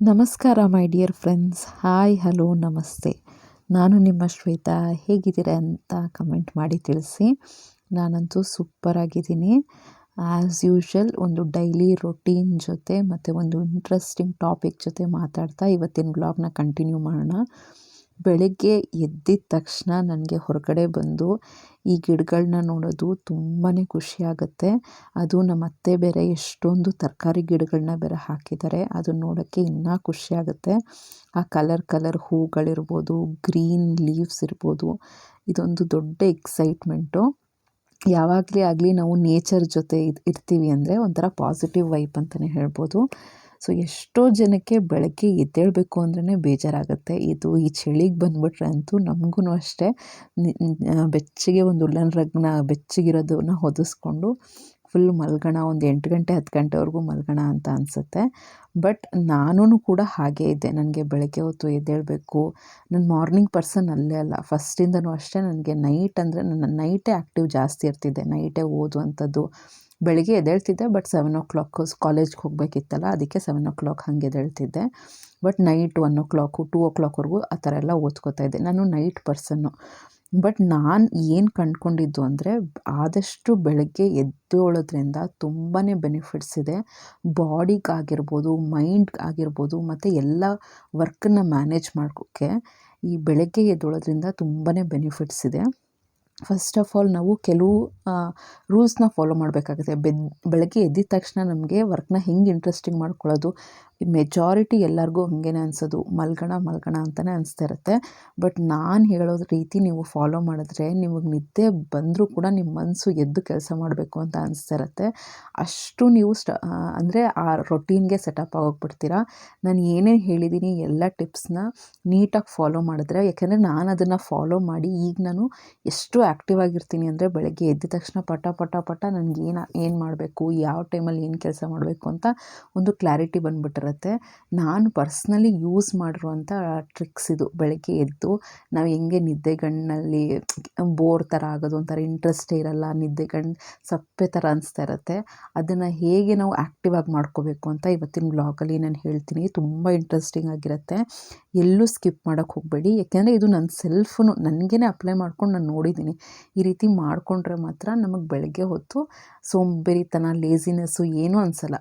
ನಮಸ್ಕಾರ, my dear friends. Hi, hello, ನಮಸ್ತೆ. ನಾನು ನಿಮ್ಮ ಶ್ವೇತಾ. ಹೇಗಿದ್ದೀರಾ ಅಂತ ಕಮೆಂಟ್ ಮಾಡಿ ತಿಳಿಸಿ. ನಾನಂತೂ ಸೂಪರಾಗಿದ್ದೀನಿ. ಆ್ಯಸ್ ಯೂಶ್ವಲ್ ಒಂದು ಡೈಲಿ ರೊಟೀನ್ ಜೊತೆ ಮತ್ತು ಒಂದು ಇಂಟ್ರೆಸ್ಟಿಂಗ್ ಟಾಪಿಕ್ ಜೊತೆ ಮಾತಾಡ್ತಾ ಇವತ್ತಿನ ಬ್ಲಾಗ್ನ ಕಂಟಿನ್ಯೂ ಮಾಡೋಣ. ಬೆಳಗ್ಗೆ ಎದ್ದಿದ ತಕ್ಷಣ ನನಗೆ ಹೊರಗಡೆ ಬಂದು ಈ ಗಿಡಗಳನ್ನ ನೋಡೋದು ತುಂಬಾ ಖುಷಿಯಾಗುತ್ತೆ ಅದು ನಮ್ಮ ಅತ್ತೆ ಬೇರೆ ಎಷ್ಟೊಂದು ತರಕಾರಿ ಗಿಡಗಳನ್ನ ಬೇರೆ ಹಾಕಿದ್ದಾರೆ ಅದನ್ನ ನೋಡೋಕ್ಕೆ ಇನ್ನೂ ಖುಷಿಯಾಗುತ್ತೆ ಆ ಕಲರ್ ಕಲರ್ ಹೂಗಳಿರ್ಬೋದು, ಗ್ರೀನ್ ಲೀವ್ಸ್ ಇರ್ಬೋದು, ಇದೊಂದು ದೊಡ್ಡ ಎಕ್ಸೈಟ್ಮೆಂಟು. ಯಾವಾಗಲೇ ಆಗಲಿ ನಾವು ನೇಚರ್ ಜೊತೆ ಇರ್ತೀವಿ ಅಂದರೆ ಒಂಥರ ಪಾಸಿಟಿವ್ ವೈಪ್ ಅಂತಲೇ ಹೇಳ್ಬೋದು. ಸೊ, ಎಷ್ಟೋ ಜನಕ್ಕೆ ಬೆಳಗ್ಗೆ ಎದ್ದೇಳಬೇಕು ಅಂದ್ರೆ ಬೇಜಾರಾಗುತ್ತೆ. ಇದು ಈ ಚಳಿಗೆ ಬಂದುಬಿಟ್ರೆ ಅಂತೂ ನಮಗೂ ಅಷ್ಟೇ. ಬೆಚ್ಚಗೆ ಒಂದು ಉಲ್ಲನ್ ರಗ್ನ, ಬೆಚ್ಚಗಿರೋದನ್ನ ಹೊದಿಸ್ಕೊಂಡು ಫುಲ್ ಮಲ್ಗೋಣ, ಒಂದು ಎಂಟು ಗಂಟೆ, ಹತ್ತು ಗಂಟೆವರೆಗೂ ಮಲ್ಗೋಣ ಅಂತ ಅನಿಸುತ್ತೆ. ಬಟ್ ನಾನೂ ಕೂಡ ಹಾಗೇ ಇದ್ದೆ. ನನಗೆ ಬೆಳಗ್ಗೆ ಹೊತ್ತು ಎದ್ದೇಳಬೇಕು. ನಾನು ಮಾರ್ನಿಂಗ್ ಪರ್ಸನ್ ಅಲ್ಲೇ ಅಲ್ಲ. ಫಸ್ಟಿಂದನೂ ಅಷ್ಟೇ ನನಗೆ ನೈಟ್ ಅಂದರೆ, ನನ್ನ ನೈಟೇ ಆ್ಯಕ್ಟಿವ್ ಜಾಸ್ತಿ ಇರ್ತಿದ್ದೆ. ನೈಟೇ ಓದುವಂಥದ್ದು. ಬೆಳಿಗ್ಗೆ ಎದ್ದೇಳ್ತಿದ್ದೆ ಬಟ್ ಸೆವೆನ್ ಓ ಕ್ಲಾಕ್ ಕಾಲೇಜ್ಗೆ ಹೋಗಬೇಕಿತ್ತಲ್ಲ, ಅದಕ್ಕೆ ಸೆವೆನ್ ಓ ಕ್ಲಾಕ್ ಹಾಗೆ ಎದ್ದೇಳ್ತಿದ್ದೆ. But night one o'clock two ಓ ಕ್ಲಾಕ್ವರೆಗೂ ಆ ಥರ ಎಲ್ಲ ಓದ್ಕೋತಾ ಇದ್ದೆ. ನಾನು ನೈಟ್ ಪರ್ಸನ್ನು ಬಟ್ ನಾನು ಏನು ಕಂಡುಕೊಂಡಿದ್ದು ಅಂದರೆ, ಆದಷ್ಟು ಬೆಳಗ್ಗೆ ಎದ್ದೇಳೋದ್ರಿಂದ ತುಂಬಾ ಬೆನಿಫಿಟ್ಸ್ ಇದೆ. ಬಾಡಿಗಾಗಿರ್ಬೋದು ಮೈಂಡ್ಗಾಗಿರ್ಬೋದು ಮತ್ತು ಎಲ್ಲ ವರ್ಕನ್ನು ಮ್ಯಾನೇಜ್ ಮಾಡೋಕ್ಕೆ ಈ ಬೆಳಗ್ಗೆ ಎದ್ದೇಳೋದ್ರಿಂದ ತುಂಬಾ ಬೆನಿಫಿಟ್ಸ್ ಇದೆ. ಫಸ್ಟ್ ಆಫ್ ಆಲ್ ನಾವು ಕೆಲವು ರೂಲ್ಸ್ನ ಫಾಲೋ ಮಾಡಬೇಕಾಗುತ್ತೆ. ಬೆದ್, ಬೆಳಗ್ಗೆ ಎದ್ದಿದ ತಕ್ಷಣ ನಮಗೆ ವರ್ಕ್ನ ಹೆಂಗೆ ಇಂಟ್ರೆಸ್ಟಿಂಗ್ ಮಾಡ್ಕೊಳ್ಳೋದು ಮೆಜಾರಿಟಿ ಎಲ್ಲರಿಗೂ ಹಾಗೇನೆ ಅನಿಸೋದು. ಮಲ್ಗೋಣ ಮಲ್ಗೋಣ ಅಂತಲೇ ಅನಿಸ್ತಾ ಇರುತ್ತೆ. ಬಟ್ ನಾನು ಹೇಳೋದು ರೀತಿ ನೀವು ಫಾಲೋ ಮಾಡಿದ್ರೆ ನಿಮಗೆ ನಿದ್ದೆ ಬಂದರೂ ಕೂಡ ನಿಮ್ಮ ಮನಸ್ಸು ಎದ್ದು ಕೆಲಸ ಮಾಡಬೇಕು ಅಂತ ಅನಿಸ್ತಾ ಇರುತ್ತೆ. ಅಷ್ಟು ನೀವು ಸ್ಟ ಅಂದರೆ ಆ ರೊಟೀನ್ಗೆ ಸೆಟಪ್ ಆಗೋಗ್ಬಿಡ್ತೀರಾ. ನಾನು ಏನೇನು ಹೇಳಿದ್ದೀನಿ ಎಲ್ಲ ಟಿಪ್ಸ್ನ ನೀಟಾಗಿ ಫಾಲೋ ಮಾಡಿದ್ರೆ, ಯಾಕೆಂದರೆ ನಾನು ಅದನ್ನು ಫಾಲೋ ಮಾಡಿ ಈಗ ನಾನು ಎಷ್ಟು ಆ್ಯಕ್ಟಿವ್ ಆಗಿರ್ತೀನಿ ಅಂದರೆ ಬೆಳಗ್ಗೆ ಎದ್ದ ತಕ್ಷಣ ಪಟ ಪಟ ಪಟ ನನಗೆ ಏನು ಏನು ಮಾಡಬೇಕು, ಯಾವ ಟೈಮಲ್ಲಿ ಏನು ಕೆಲಸ ಮಾಡಬೇಕು ಅಂತ ಒಂದು ಕ್ಲಾರಿಟಿ ಬಂದುಬಿಟ್ಟಿರುತ್ತೆ. ನಾನು ಪರ್ಸ್ನಲಿ ಯೂಸ್ ಮಾಡಿರುವಂಥ ಟ್ರಿಕ್ಸ್ ಇದು. ಬೆಳಗ್ಗೆ ಎದ್ದು ನಾವು ಹೆಂಗೆ ನಿದ್ದೆಗಣ್ಣಲ್ಲಿ ಬೋರ್ ಥರ ಆಗೋದು ಒಂಥರ ಇಂಟ್ರೆಸ್ಟೇ ಇರಲ್ಲ, ನಿದ್ದೆಗಣ್ಣು ಸಪ್ಪೆ ಥರ ಅನಿಸ್ತಾ ಇರುತ್ತೆ. ಅದನ್ನು ಹೇಗೆ ನಾವು ಆ್ಯಕ್ಟಿವ್ ಆಗಿ ಮಾಡ್ಕೋಬೇಕು ಅಂತ ಇವತ್ತಿನ ಬ್ಲಾಗಲ್ಲಿ ನಾನು ಹೇಳ್ತೀನಿ. ತುಂಬ ಇಂಟ್ರೆಸ್ಟಿಂಗ್ ಆಗಿರುತ್ತೆ. ಎಲ್ಲೂ ಸ್ಕಿಪ್ ಮಾಡೋಕ್ಕೆ ಹೋಗಬೇಡಿ. ಯಾಕೆಂದರೆ ಇದು ನನ್ನ ಸೆಲ್ಫು ನನಗೇ ಅಪ್ಲೈ ಮಾಡ್ಕೊಂಡು ನಾನು ನೋಡಿದ್ದೀನಿ. ಈ ರೀತಿ ಮಾಡಿಕೊಂಡ್ರೆ ಮಾತ್ರ ನಮಗೆ ಬೆಳಗ್ಗೆ ಹೊತ್ತು ಸೋಂಬೇರಿತನ ಲೇಸಿನೆಸ್ಸು ಏನೂ ಅನಿಸಲ್ಲ.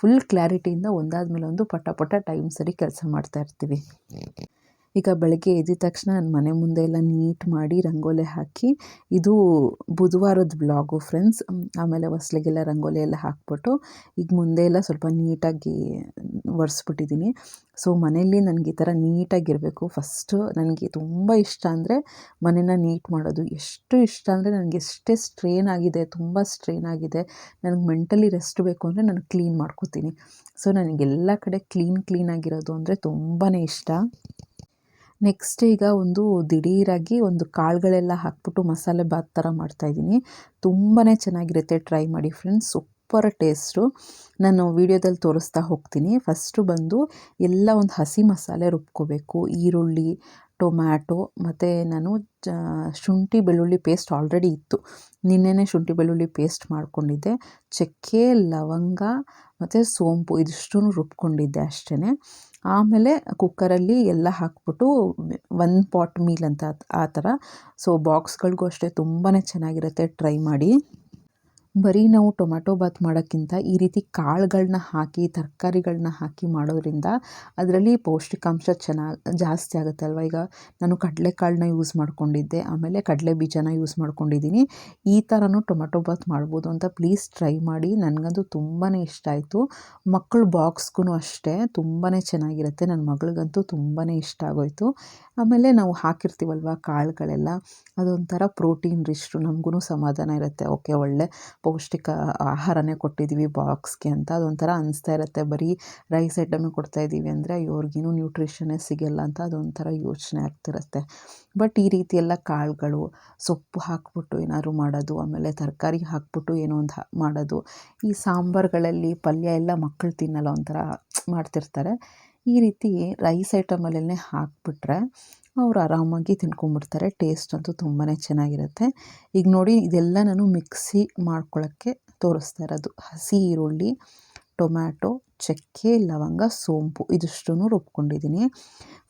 ಫುಲ್ ಕ್ಲಾರಿಟಿಯಿಂದ ಒಂದಾದ ಮೇಲೆ ಒಂದು ಪಟ ಪಟ ಟೈಮ್ ಸರಿ ಕೆಲಸ ಮಾಡ್ತಾ ಇರ್ತೀವಿ. ಈಗ ಬೆಳಗ್ಗೆ ಎದ್ದಿದ ತಕ್ಷಣ ನನ್ನ ಮನೆ ಮುಂದೆ ಎಲ್ಲ ನೀಟ್ ಮಾಡಿ ರಂಗೋಲಿ ಹಾಕಿ, ಇದು ಬುಧವಾರದ ಬ್ಲಾಗು ಫ್ರೆಂಡ್ಸ್ ಆಮೇಲೆ ಹೊಸ್ಲಿಗೆಲ್ಲ ರಂಗೋಲಿ ಎಲ್ಲ ಹಾಕ್ಬಿಟ್ಟು ಈಗ ಮುಂದೆ ಎಲ್ಲ ಸ್ವಲ್ಪ ನೀಟಾಗಿ ಒರೆಸ್ಬಿಟ್ಟಿದ್ದೀನಿ ಸೊ ಮನೆಯಲ್ಲಿ ನನಗೆ ಈ ಥರ ನೀಟಾಗಿರಬೇಕು. ಫಸ್ಟು ನನಗೆ ತುಂಬ ಇಷ್ಟ ಅಂದರೆ ಮನೇನ ನೀಟ್ ಮಾಡೋದು. ಎಷ್ಟು ಇಷ್ಟ ಅಂದರೆ ನನಗೆ ಎಷ್ಟೇ ಸ್ಟ್ರೇನ್ ಆಗಿದೆ, ತುಂಬ ಸ್ಟ್ರೇನ್ ಆಗಿದೆ, ನನಗೆ ಮೆಂಟಲಿ ರೆಸ್ಟ್ ಬೇಕು ಅಂದರೆ ನಾನು ಕ್ಲೀನ್ ಮಾಡ್ಕೋತೀನಿ. ಸೊ ನನಗೆಲ್ಲ ಕಡೆ ಕ್ಲೀನ್ ಕ್ಲೀನಾಗಿರೋದು ಅಂದರೆ ತುಂಬಾ ಇಷ್ಟ. ನೆಕ್ಸ್ಟ್ ಈಗ ಒಂದು ದಿಢೀರಾಗಿ ಒಂದು ಕಾಳುಗಳೆಲ್ಲ ಹಾಕ್ಬಿಟ್ಟು ಮಸಾಲೆ ಬಾತ್ ಥರ ಮಾಡ್ತಾಯಿದ್ದೀನಿ ತುಂಬಾ ಚೆನ್ನಾಗಿರುತ್ತೆ. ಟ್ರೈ ಮಾಡಿ ಫ್ರೆಂಡ್ಸ್ ಸೂಪರ್ ಟೇಸ್ಟು ನಾನು ವೀಡಿಯೋದಲ್ಲಿ ತೋರಿಸ್ತಾ ಹೋಗ್ತೀನಿ. ಫಸ್ಟು ಬಂದು ಎಲ್ಲ ಒಂದು ಹಸಿ ಮಸಾಲೆ ರುಬ್ಕೋಬೇಕು. ಈರುಳ್ಳಿ, ಟೊಮ್ಯಾಟೊ, ಮತ್ತು ನಾನು ಶುಂಠಿ ಬೆಳ್ಳುಳ್ಳಿ ಪೇಸ್ಟ್ ಆಲ್ರೆಡಿ ಇತ್ತು. ನಿನ್ನೆನೇ ಶುಂಠಿ ಬೆಳ್ಳುಳ್ಳಿ ಪೇಸ್ಟ್ ಮಾಡ್ಕೊಂಡಿದ್ದೆ. ಚಕ್ಕೆ, ಲವಂಗ, ಮತ್ತು ಸೋಂಪು ಇದಿಷ್ಟೂ ರುಬ್ಕೊಂಡಿದ್ದೆ ಅಷ್ಟೇ ಆಮೇಲೆ ಕುಕ್ಕರಲ್ಲಿ ಎಲ್ಲ ಹಾಕ್ಬಿಟ್ಟು ಒನ್ ಪಾಟ್ ಮೀಲ್ ಅಂತ ಆ ಥರ. ಸೊ ಬಾಕ್ಸ್ಗಳಿಗೂ ಅಷ್ಟೇ ತುಂಬಾ ಚೆನ್ನಾಗಿರುತ್ತೆ. ಟ್ರೈ ಮಾಡಿ. ಬರೀ ನಾವು ಟೊಮ್ಯಾಟೊ ಬಾತ್ ಮಾಡೋಕ್ಕಿಂತ ಈ ರೀತಿ ಕಾಳುಗಳನ್ನ ಹಾಕಿ ತರಕಾರಿಗಳನ್ನ ಹಾಕಿ ಮಾಡೋದ್ರಿಂದ ಅದರಲ್ಲಿ ಪೌಷ್ಟಿಕಾಂಶ ಚೆನ್ನಾಗಿ ಜಾಸ್ತಿ ಆಗುತ್ತೆ ಅಲ್ವಾ? ಈಗ ನಾನು ಕಡಲೆಕಾಳನ್ನ ಯೂಸ್ ಮಾಡ್ಕೊಂಡಿದ್ದೆ, ಆಮೇಲೆ ಕಡಲೆ ಬೀಜನ ಯೂಸ್ ಮಾಡ್ಕೊಂಡಿದ್ದೀನಿ. ಈ ಥರನೂ ಟೊಮ್ಯಾಟೊ ಬಾತ್ ಮಾಡ್ಬೋದು ಅಂತ ಪ್ಲೀಸ್ ಟ್ರೈ ಮಾಡಿ. ನನಗಂತೂ ತುಂಬಾ ಇಷ್ಟ ಆಯಿತು. ಮಕ್ಕಳು ಬಾಕ್ಸ್ಗೂ ಅಷ್ಟೇ ತುಂಬಾ ಚೆನ್ನಾಗಿರುತ್ತೆ. ನನ್ನ ಮಗಳಿಗಂತೂ ತುಂಬಾ ಇಷ್ಟ ಆಗೋಯಿತು. ಆಮೇಲೆ ನಾವು ಹಾಕಿರ್ತೀವಲ್ವ ಕಾಳುಗಳೆಲ್ಲ? ಅದೊಂಥರ ಪ್ರೋಟೀನ್ ರಿಷ್ಟು ನಮಗೂ ಸಮಾಧಾನ ಇರುತ್ತೆ. ಓಕೆ, ಒಳ್ಳೆ ಪೌಷ್ಟಿಕ ಆಹಾರನೇ ಕೊಟ್ಟಿದ್ದೀವಿ ಬಾಕ್ಸ್ಗೆ ಅಂತ. ಅದೊಂಥರ ಅನಿಸ್ತಾ ಇರುತ್ತೆ. ಬರೀ ರೈಸ್ ಐಟಮೇ ಕೊಡ್ತಾ ಇದ್ದೀವಿ ಅಂದರೆ ಇವ್ರಿಗೇನು ನ್ಯೂಟ್ರಿಷನ್ನೇ ಸಿಗಲ್ಲ ಅಂತ ಅದೊಂಥರ ಯೋಚನೆ ಆಗ್ತಿರುತ್ತೆ. ಬಟ್ ಈ ರೀತಿ ಎಲ್ಲ ಕಾಳುಗಳು, ಸೊಪ್ಪು ಹಾಕ್ಬಿಟ್ಟು ಏನಾದ್ರು ಮಾಡೋದು, ಆಮೇಲೆ ತರಕಾರಿ ಹಾಕ್ಬಿಟ್ಟು ಏನೋ ಒಂದು ಮಾಡೋದು, ಈ ಸಾಂಬಾರುಗಳಲ್ಲಿ ಪಲ್ಯ ಎಲ್ಲ ಮಕ್ಕಳು ತಿನ್ನಲ್ಲ ಒಂಥರ ಮಾಡ್ತಿರ್ತಾರೆ. ಈ ರೀತಿ ರೈಸ್ ಐಟಮಲ್ಲೇ ಹಾಕಿಬಿಟ್ರೆ ಅವ್ರು ಆರಾಮಾಗಿ ತಿನ್ಕೊಂಬಿಡ್ತಾರೆ. ಟೇಸ್ಟ್ ಅಂತೂ ತುಂಬಾ ಚೆನ್ನಾಗಿರುತ್ತೆ. ಈಗ ನೋಡಿ, ಇದೆಲ್ಲ ನಾನು ಮಿಕ್ಸಿ ಮಾಡ್ಕೊಳ್ಳೋಕ್ಕೆ ತೋರಿಸ್ತಾ ಇರೋದು. ಹಸಿ ಈರುಳ್ಳಿ, ಟೊಮ್ಯಾಟೊ, ಚಕ್ಕೆ, ಲವಂಗ, ಸೋಂಪು ಇದಿಷ್ಟೂ ರುಬ್ಕೊಂಡಿದ್ದೀನಿ.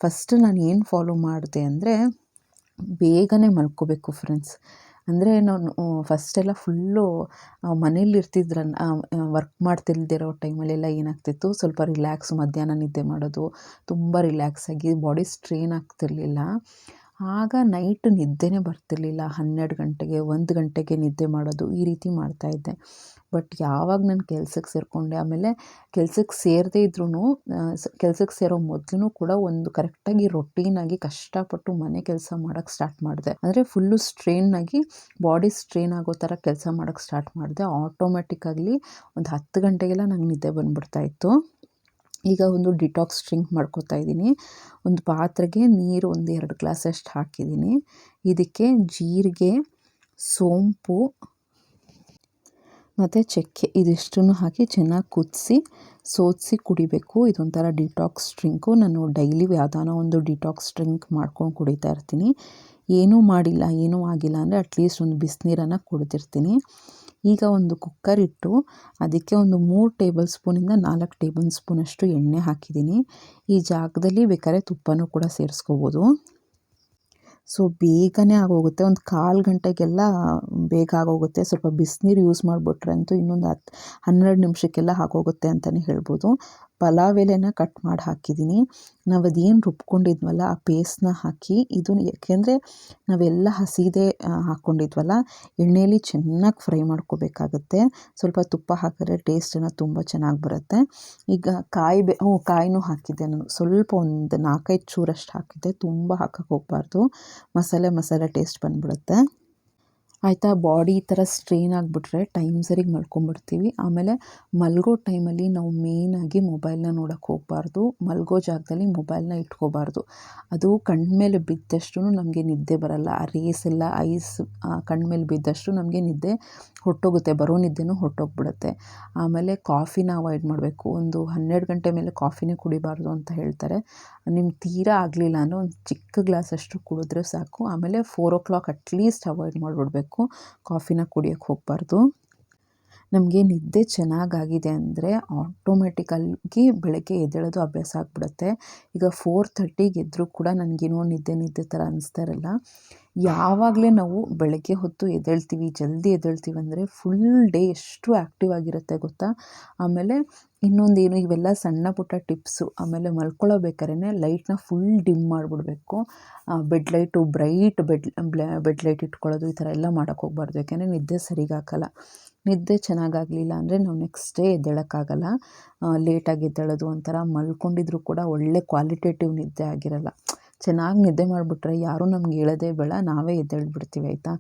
ಫಸ್ಟ್ ನಾನು ಏನು ಫಾಲೋ ಮಾಡಿದೆ ಅಂದರೆ, ಬೇಗನೆ ಮಲ್ಕೋಬೇಕು ಫ್ರೆಂಡ್ಸ್ ಅಂದರೆ ನಾನು ಫಸ್ಟೆಲ್ಲ ಫುಲ್ಲು ಮನೇಲಿ ಇರ್ತಿದ್ರ ವರ್ಕ್ ಮಾಡ್ತಿಲ್ದಿರೋ ಟೈಮಲ್ಲೆಲ್ಲ ಏನಾಗ್ತಿತ್ತು? ಸ್ವಲ್ಪ ರಿಲ್ಯಾಕ್ಸ್ ಮಧ್ಯಾಹ್ನ ನಿದ್ದೆ ಮಾಡೋದು, ತುಂಬ ರಿಲ್ಯಾಕ್ಸಾಗಿ ಬಾಡಿ ಸ್ಟ್ರೈನ್ ಆಗ್ತಿರಲಿಲ್ಲ. ಆಗ ನೈಟ್ ನಿದ್ದೆನೇ ಬರ್ತಿರ್ಲಿಲ್ಲ. ಹನ್ನೆರಡು ಗಂಟೆಗೆ, ಒಂದು ಗಂಟೆಗೆ ನಿದ್ದೆ ಮಾಡೋದು ಈ ರೀತಿ ಮಾಡ್ತಾಯಿದ್ದೆ ಬಟ್ ಯಾವಾಗ ನಾನು ಕೆಲ್ಸಕ್ಕೆ ಸೇರಿಕೊಂಡೆ, ಆಮೇಲೆ ಕೆಲ್ಸಕ್ಕೆ ಸೇರದೇ ಇದ್ರೂ ಕೆಲ್ಸಕ್ಕೆ ಸೇರೋ ಮೊದಲು ಕೂಡ ಒಂದು ಕರೆಕ್ಟಾಗಿ ರೊಟೀನಾಗಿ ಕಷ್ಟಪಟ್ಟು ಮನೆ ಕೆಲಸ ಮಾಡೋಕ್ಕೆ ಸ್ಟಾರ್ಟ್ ಮಾಡಿದೆ. ಅಂದರೆ ಫುಲ್ಲು ಸ್ಟ್ರೈನಾಗಿ, ಬಾಡಿ ಸ್ಟ್ರೈನ್ ಆಗೋ ಥರ ಕೆಲಸ ಮಾಡೋಕ್ಕೆ ಸ್ಟಾರ್ಟ್ ಮಾಡಿದೆ. ಆಟೋಮೆಟಿಕ್ಕಾಗಲಿ ಒಂದು ಹತ್ತು ಗಂಟೆಗೆಲ್ಲ ನಂಗೆ ನಿದ್ದೆ ಬಂದ್ಬಿಡ್ತಾಯಿತ್ತು ಈಗ ಒಂದು ಡಿಟಾಕ್ಸ್ ಡ್ರಿಂಕ್ ಮಾಡ್ಕೋತಾ ಇದ್ದೀನಿ. ಒಂದು ಪಾತ್ರೆಗೆ ನೀರು ಒಂದು ಎರಡು ಗ್ಲಾಸಷ್ಟು ಹಾಕಿದ್ದೀನಿ. ಇದಕ್ಕೆ ಜೀರಿಗೆ, ಸೋಂಪು ಮತ್ತು ಚಕ್ಕೆ ಇದಿಷ್ಟನ್ನು ಹಾಕಿ ಚೆನ್ನಾಗಿ ಕುದಿಸಿ ಸೋದಿಸಿ ಕುಡಿಬೇಕು. ಇದೊಂಥರ ಡಿಟಾಕ್ಸ್ ಡ್ರಿಂಕು ನಾನು ಡೈಲಿ ಯಾವ್ದಾನ ಒಂದು ಡಿಟಾಕ್ಸ್ ಡ್ರಿಂಕ್ ಮಾಡ್ಕೊಂಡು ಕುಡಿತಾ ಇರ್ತೀನಿ. ಏನೂ ಮಾಡಿಲ್ಲ, ಏನೂ ಆಗಿಲ್ಲ ಅಂದರೆ ಅಟ್ಲೀಸ್ಟ್ ಒಂದು ಬಿಸಿನೀರನ್ನು ಕುಡಿದಿರ್ತೀನಿ. ಈಗ ಒಂದು ಕುಕ್ಕರ್ ಇಟ್ಟು ಅದಕ್ಕೆ ಒಂದು ಮೂರು ಟೇಬಲ್ ಸ್ಪೂನಿಂದ ನಾಲ್ಕು ಟೇಬಲ್ ಸ್ಪೂನಷ್ಟು ಎಣ್ಣೆ ಹಾಕಿದ್ದೀನಿ. ಈ ಜಾಗದಲ್ಲಿ ಬೇಕಾದ್ರೆ ತುಪ್ಪನೂ ಕೂಡ ಸೇರಿಸ್ಕೋಬೋದು. ಸೊ ಬೇಗನೆ ಆಗೋಗುತ್ತೆ. ಒಂದು ಕಾಲು ಗಂಟೆಗೆಲ್ಲ ಬೇಗ ಆಗೋಗುತ್ತೆ. ಸ್ವಲ್ಪ ಬಿಸಿನೀರು ಯೂಸ್ ಮಾಡಿಬಿಟ್ರೆ ಅಂತೂ ಇನ್ನೊಂದು ಹತ್ತು ಹನ್ನೆರಡು ನಿಮಿಷಕ್ಕೆಲ್ಲ ಆಗೋಗುತ್ತೆ ಅಂತಲೇ ಹೇಳ್ಬೋದು. ಪಲಾವ್ ಎಲೆನ ಕಟ್ ಮಾಡಿ ಹಾಕಿದ್ದೀನಿ ನಾವು ಅದೇನು ರುಬ್ಕೊಂಡಿದ್ವಲ್ಲ ಆ ಪೇಸ್ಟ್ನ ಹಾಕಿ ಇದು ಯಾಕೆಂದರೆ ನಾವೆಲ್ಲ ಹಸಿದೆ ಹಾಕ್ಕೊಂಡಿದ್ವಲ್ಲ ಎಣ್ಣೆಯಲ್ಲಿ ಚೆನ್ನಾಗಿ ಫ್ರೈ ಮಾಡ್ಕೋಬೇಕಾಗತ್ತೆ. ಸ್ವಲ್ಪ ತುಪ್ಪ ಹಾಕಿದ್ರೆ ಟೇಸ್ಟನ್ನು ತುಂಬ ಚೆನ್ನಾಗಿ ಬರುತ್ತೆ. ಈಗ ಕಾಯಿ ಬೆ ಹ್ಞೂ ಕಾಯಿನೂ ಹಾಕಿದ್ದೆ ನಾನು. ಸ್ವಲ್ಪ ಒಂದು ನಾಲ್ಕೈದು ಚೂರಷ್ಟು ಹಾಕಿದ್ದೆ. ತುಂಬ ಹಾಕಕ್ಕೆ ಹೋಗಬಾರ್ದು. ಮಸಾಲೆ ಮಸಾಲೆ ಟೇಸ್ಟ್ ಬಂದುಬಿಡುತ್ತೆ. ಆಯಿತಾ? ಬಾಡಿ ಈ ಥರ ಸ್ಟ್ರೈನ್ ಆಗಿಬಿಟ್ರೆ ಟೈಮ್ ಸರಿಗೆ ಮಲ್ಕೊಂಬಿಡ್ತೀವಿ. ಆಮೇಲೆ ಮಲಗೋ ಟೈಮಲ್ಲಿ ನಾವು ಮೇಯ್ನಾಗಿ ಮೊಬೈಲ್ನ ನೋಡೋಕ್ಕೆ ಹೋಗಬಾರ್ದು. ಮಲಗೋ ಜಾಗದಲ್ಲಿ ಮೊಬೈಲ್ನ ಇಟ್ಕೋಬಾರ್ದು. ಅದು ಕಣ್ಮೇಲೆ ಬಿದ್ದಷ್ಟು ನಮಗೆ ನಿದ್ದೆ ಬರಲ್ಲ. ಆ ರೇಸ್ ಎಲ್ಲ ಐಸ್ ಕಣ್ಮೇಲೆ ಬಿದ್ದಷ್ಟು ನಮಗೆ ನಿದ್ದೆ ಹೊಟ್ಟೋಗುತ್ತೆ ಬರೋ ನಿದ್ದೆನೂ ಹೊಟ್ಟೋಗ್ಬಿಡುತ್ತೆ ಆಮೇಲೆ ಕಾಫಿನ ಅವಾಯ್ಡ್ ಮಾಡಬೇಕು. ಒಂದು ಹನ್ನೆರಡು ಗಂಟೆ ಮೇಲೆ ಕಾಫಿನೇ ಕುಡಿಬಾರ್ದು ಅಂತ ಹೇಳ್ತಾರೆ. ನಿಮ್ಗೆ ತೀರಾ ಆಗಲಿಲ್ಲ ಅಂದರೆ ಒಂದು ಚಿಕ್ಕ ಗ್ಲಾಸಷ್ಟು ಕುಡಿದ್ರೆ ಸಾಕು. ಆಮೇಲೆ four o'clock at least avoid ಮಾಡಿಬಿಡ್ಬೇಕು. ಕಾಫಿನ ಕುಡಿಯೋಕ್ಕೆ ಹೋಗಬಾರ್ದು. ನಮಗೆ ನಿದ್ದೆ ಚೆನ್ನಾಗಾಗಿದೆ ಅಂದರೆ ಆಟೋಮೆಟಿಕಲ್ಗಿ ಬೆಳಗ್ಗೆ ಎದ್ದೇಳೋದು ಅಭ್ಯಾಸ ಆಗಿಬಿಡುತ್ತೆ. ಈಗ ಫೋರ್ ಥರ್ಟಿಗೆ ಎದ್ದರೂ ಕೂಡ ನನಗೇನೋ ನಿದ್ದೆ ನಿದ್ದೆ ಥರ ಅನ್ನಿಸ್ತಾ ಇರಲ್ಲ. ಯಾವಾಗಲೇ ನಾವು ಬೆಳಗ್ಗೆ ಹೊತ್ತು ಎದ್ದೇಳ್ತೀವಿ, ಜಲ್ದಿ ಎದ್ದೇಳ್ತೀವಿ ಅಂದರೆ ಫುಲ್ ಡೇ ಎಷ್ಟು ಆ್ಯಕ್ಟಿವ್ ಆಗಿರುತ್ತೆ ಗೊತ್ತಾ? ಆಮೇಲೆ ಇನ್ನೊಂದೇನು, ಇವೆಲ್ಲ ಸಣ್ಣ ಪುಟ್ಟ ಟಿಪ್ಸು ಆಮೇಲೆ ಮಲ್ಕೊಳ್ಳೋ ಬೇಕಾದ್ರೆ ಲೈಟ್ನ full dim ಮಾಡಿಬಿಡ್ಬೇಕು. Bed light bright bed bed light ಇಟ್ಕೊಳ್ಳೋದು, ಈ ಥರ ಎಲ್ಲ ಮಾಡೋಕ್ಕೆ ಹೋಗ್ಬಾರ್ದು. ಯಾಕೆಂದರೆ ನಿದ್ದೆ ಸರಿಗಾಗಲ್ಲ ನಿದ್ದೆ ಚೆನ್ನಾಗಾಗಲಿಲ್ಲ ಅಂದರೆ ನಾವು ನೆಕ್ಸ್ಟ್ ಡೇ ಎದ್ದೇಳೋಕ್ಕಾಗಲ್ಲ. ಲೇಟಾಗಿ ಎದ್ದೇಳೋದು ಒಂಥರ ಮಲ್ಕೊಂಡಿದ್ರು ಕೂಡ ಒಳ್ಳೆ ಕ್ವಾಲಿಟೇಟಿವ್ ನಿದ್ದೆ ಆಗಿರಲ್ಲ. ಚೆನ್ನಾಗಿ ನಿದ್ದೆ ಮಾಡಿಬಿಟ್ರೆ ಯಾರೂ ನಮ್ಗೆ ಹೇಳೋದೇ ಬೇಡ, ನಾವೇ ಎದ್ದೇಳ್ಬಿಡ್ತೀವಿ, ಆಯಿತಾ?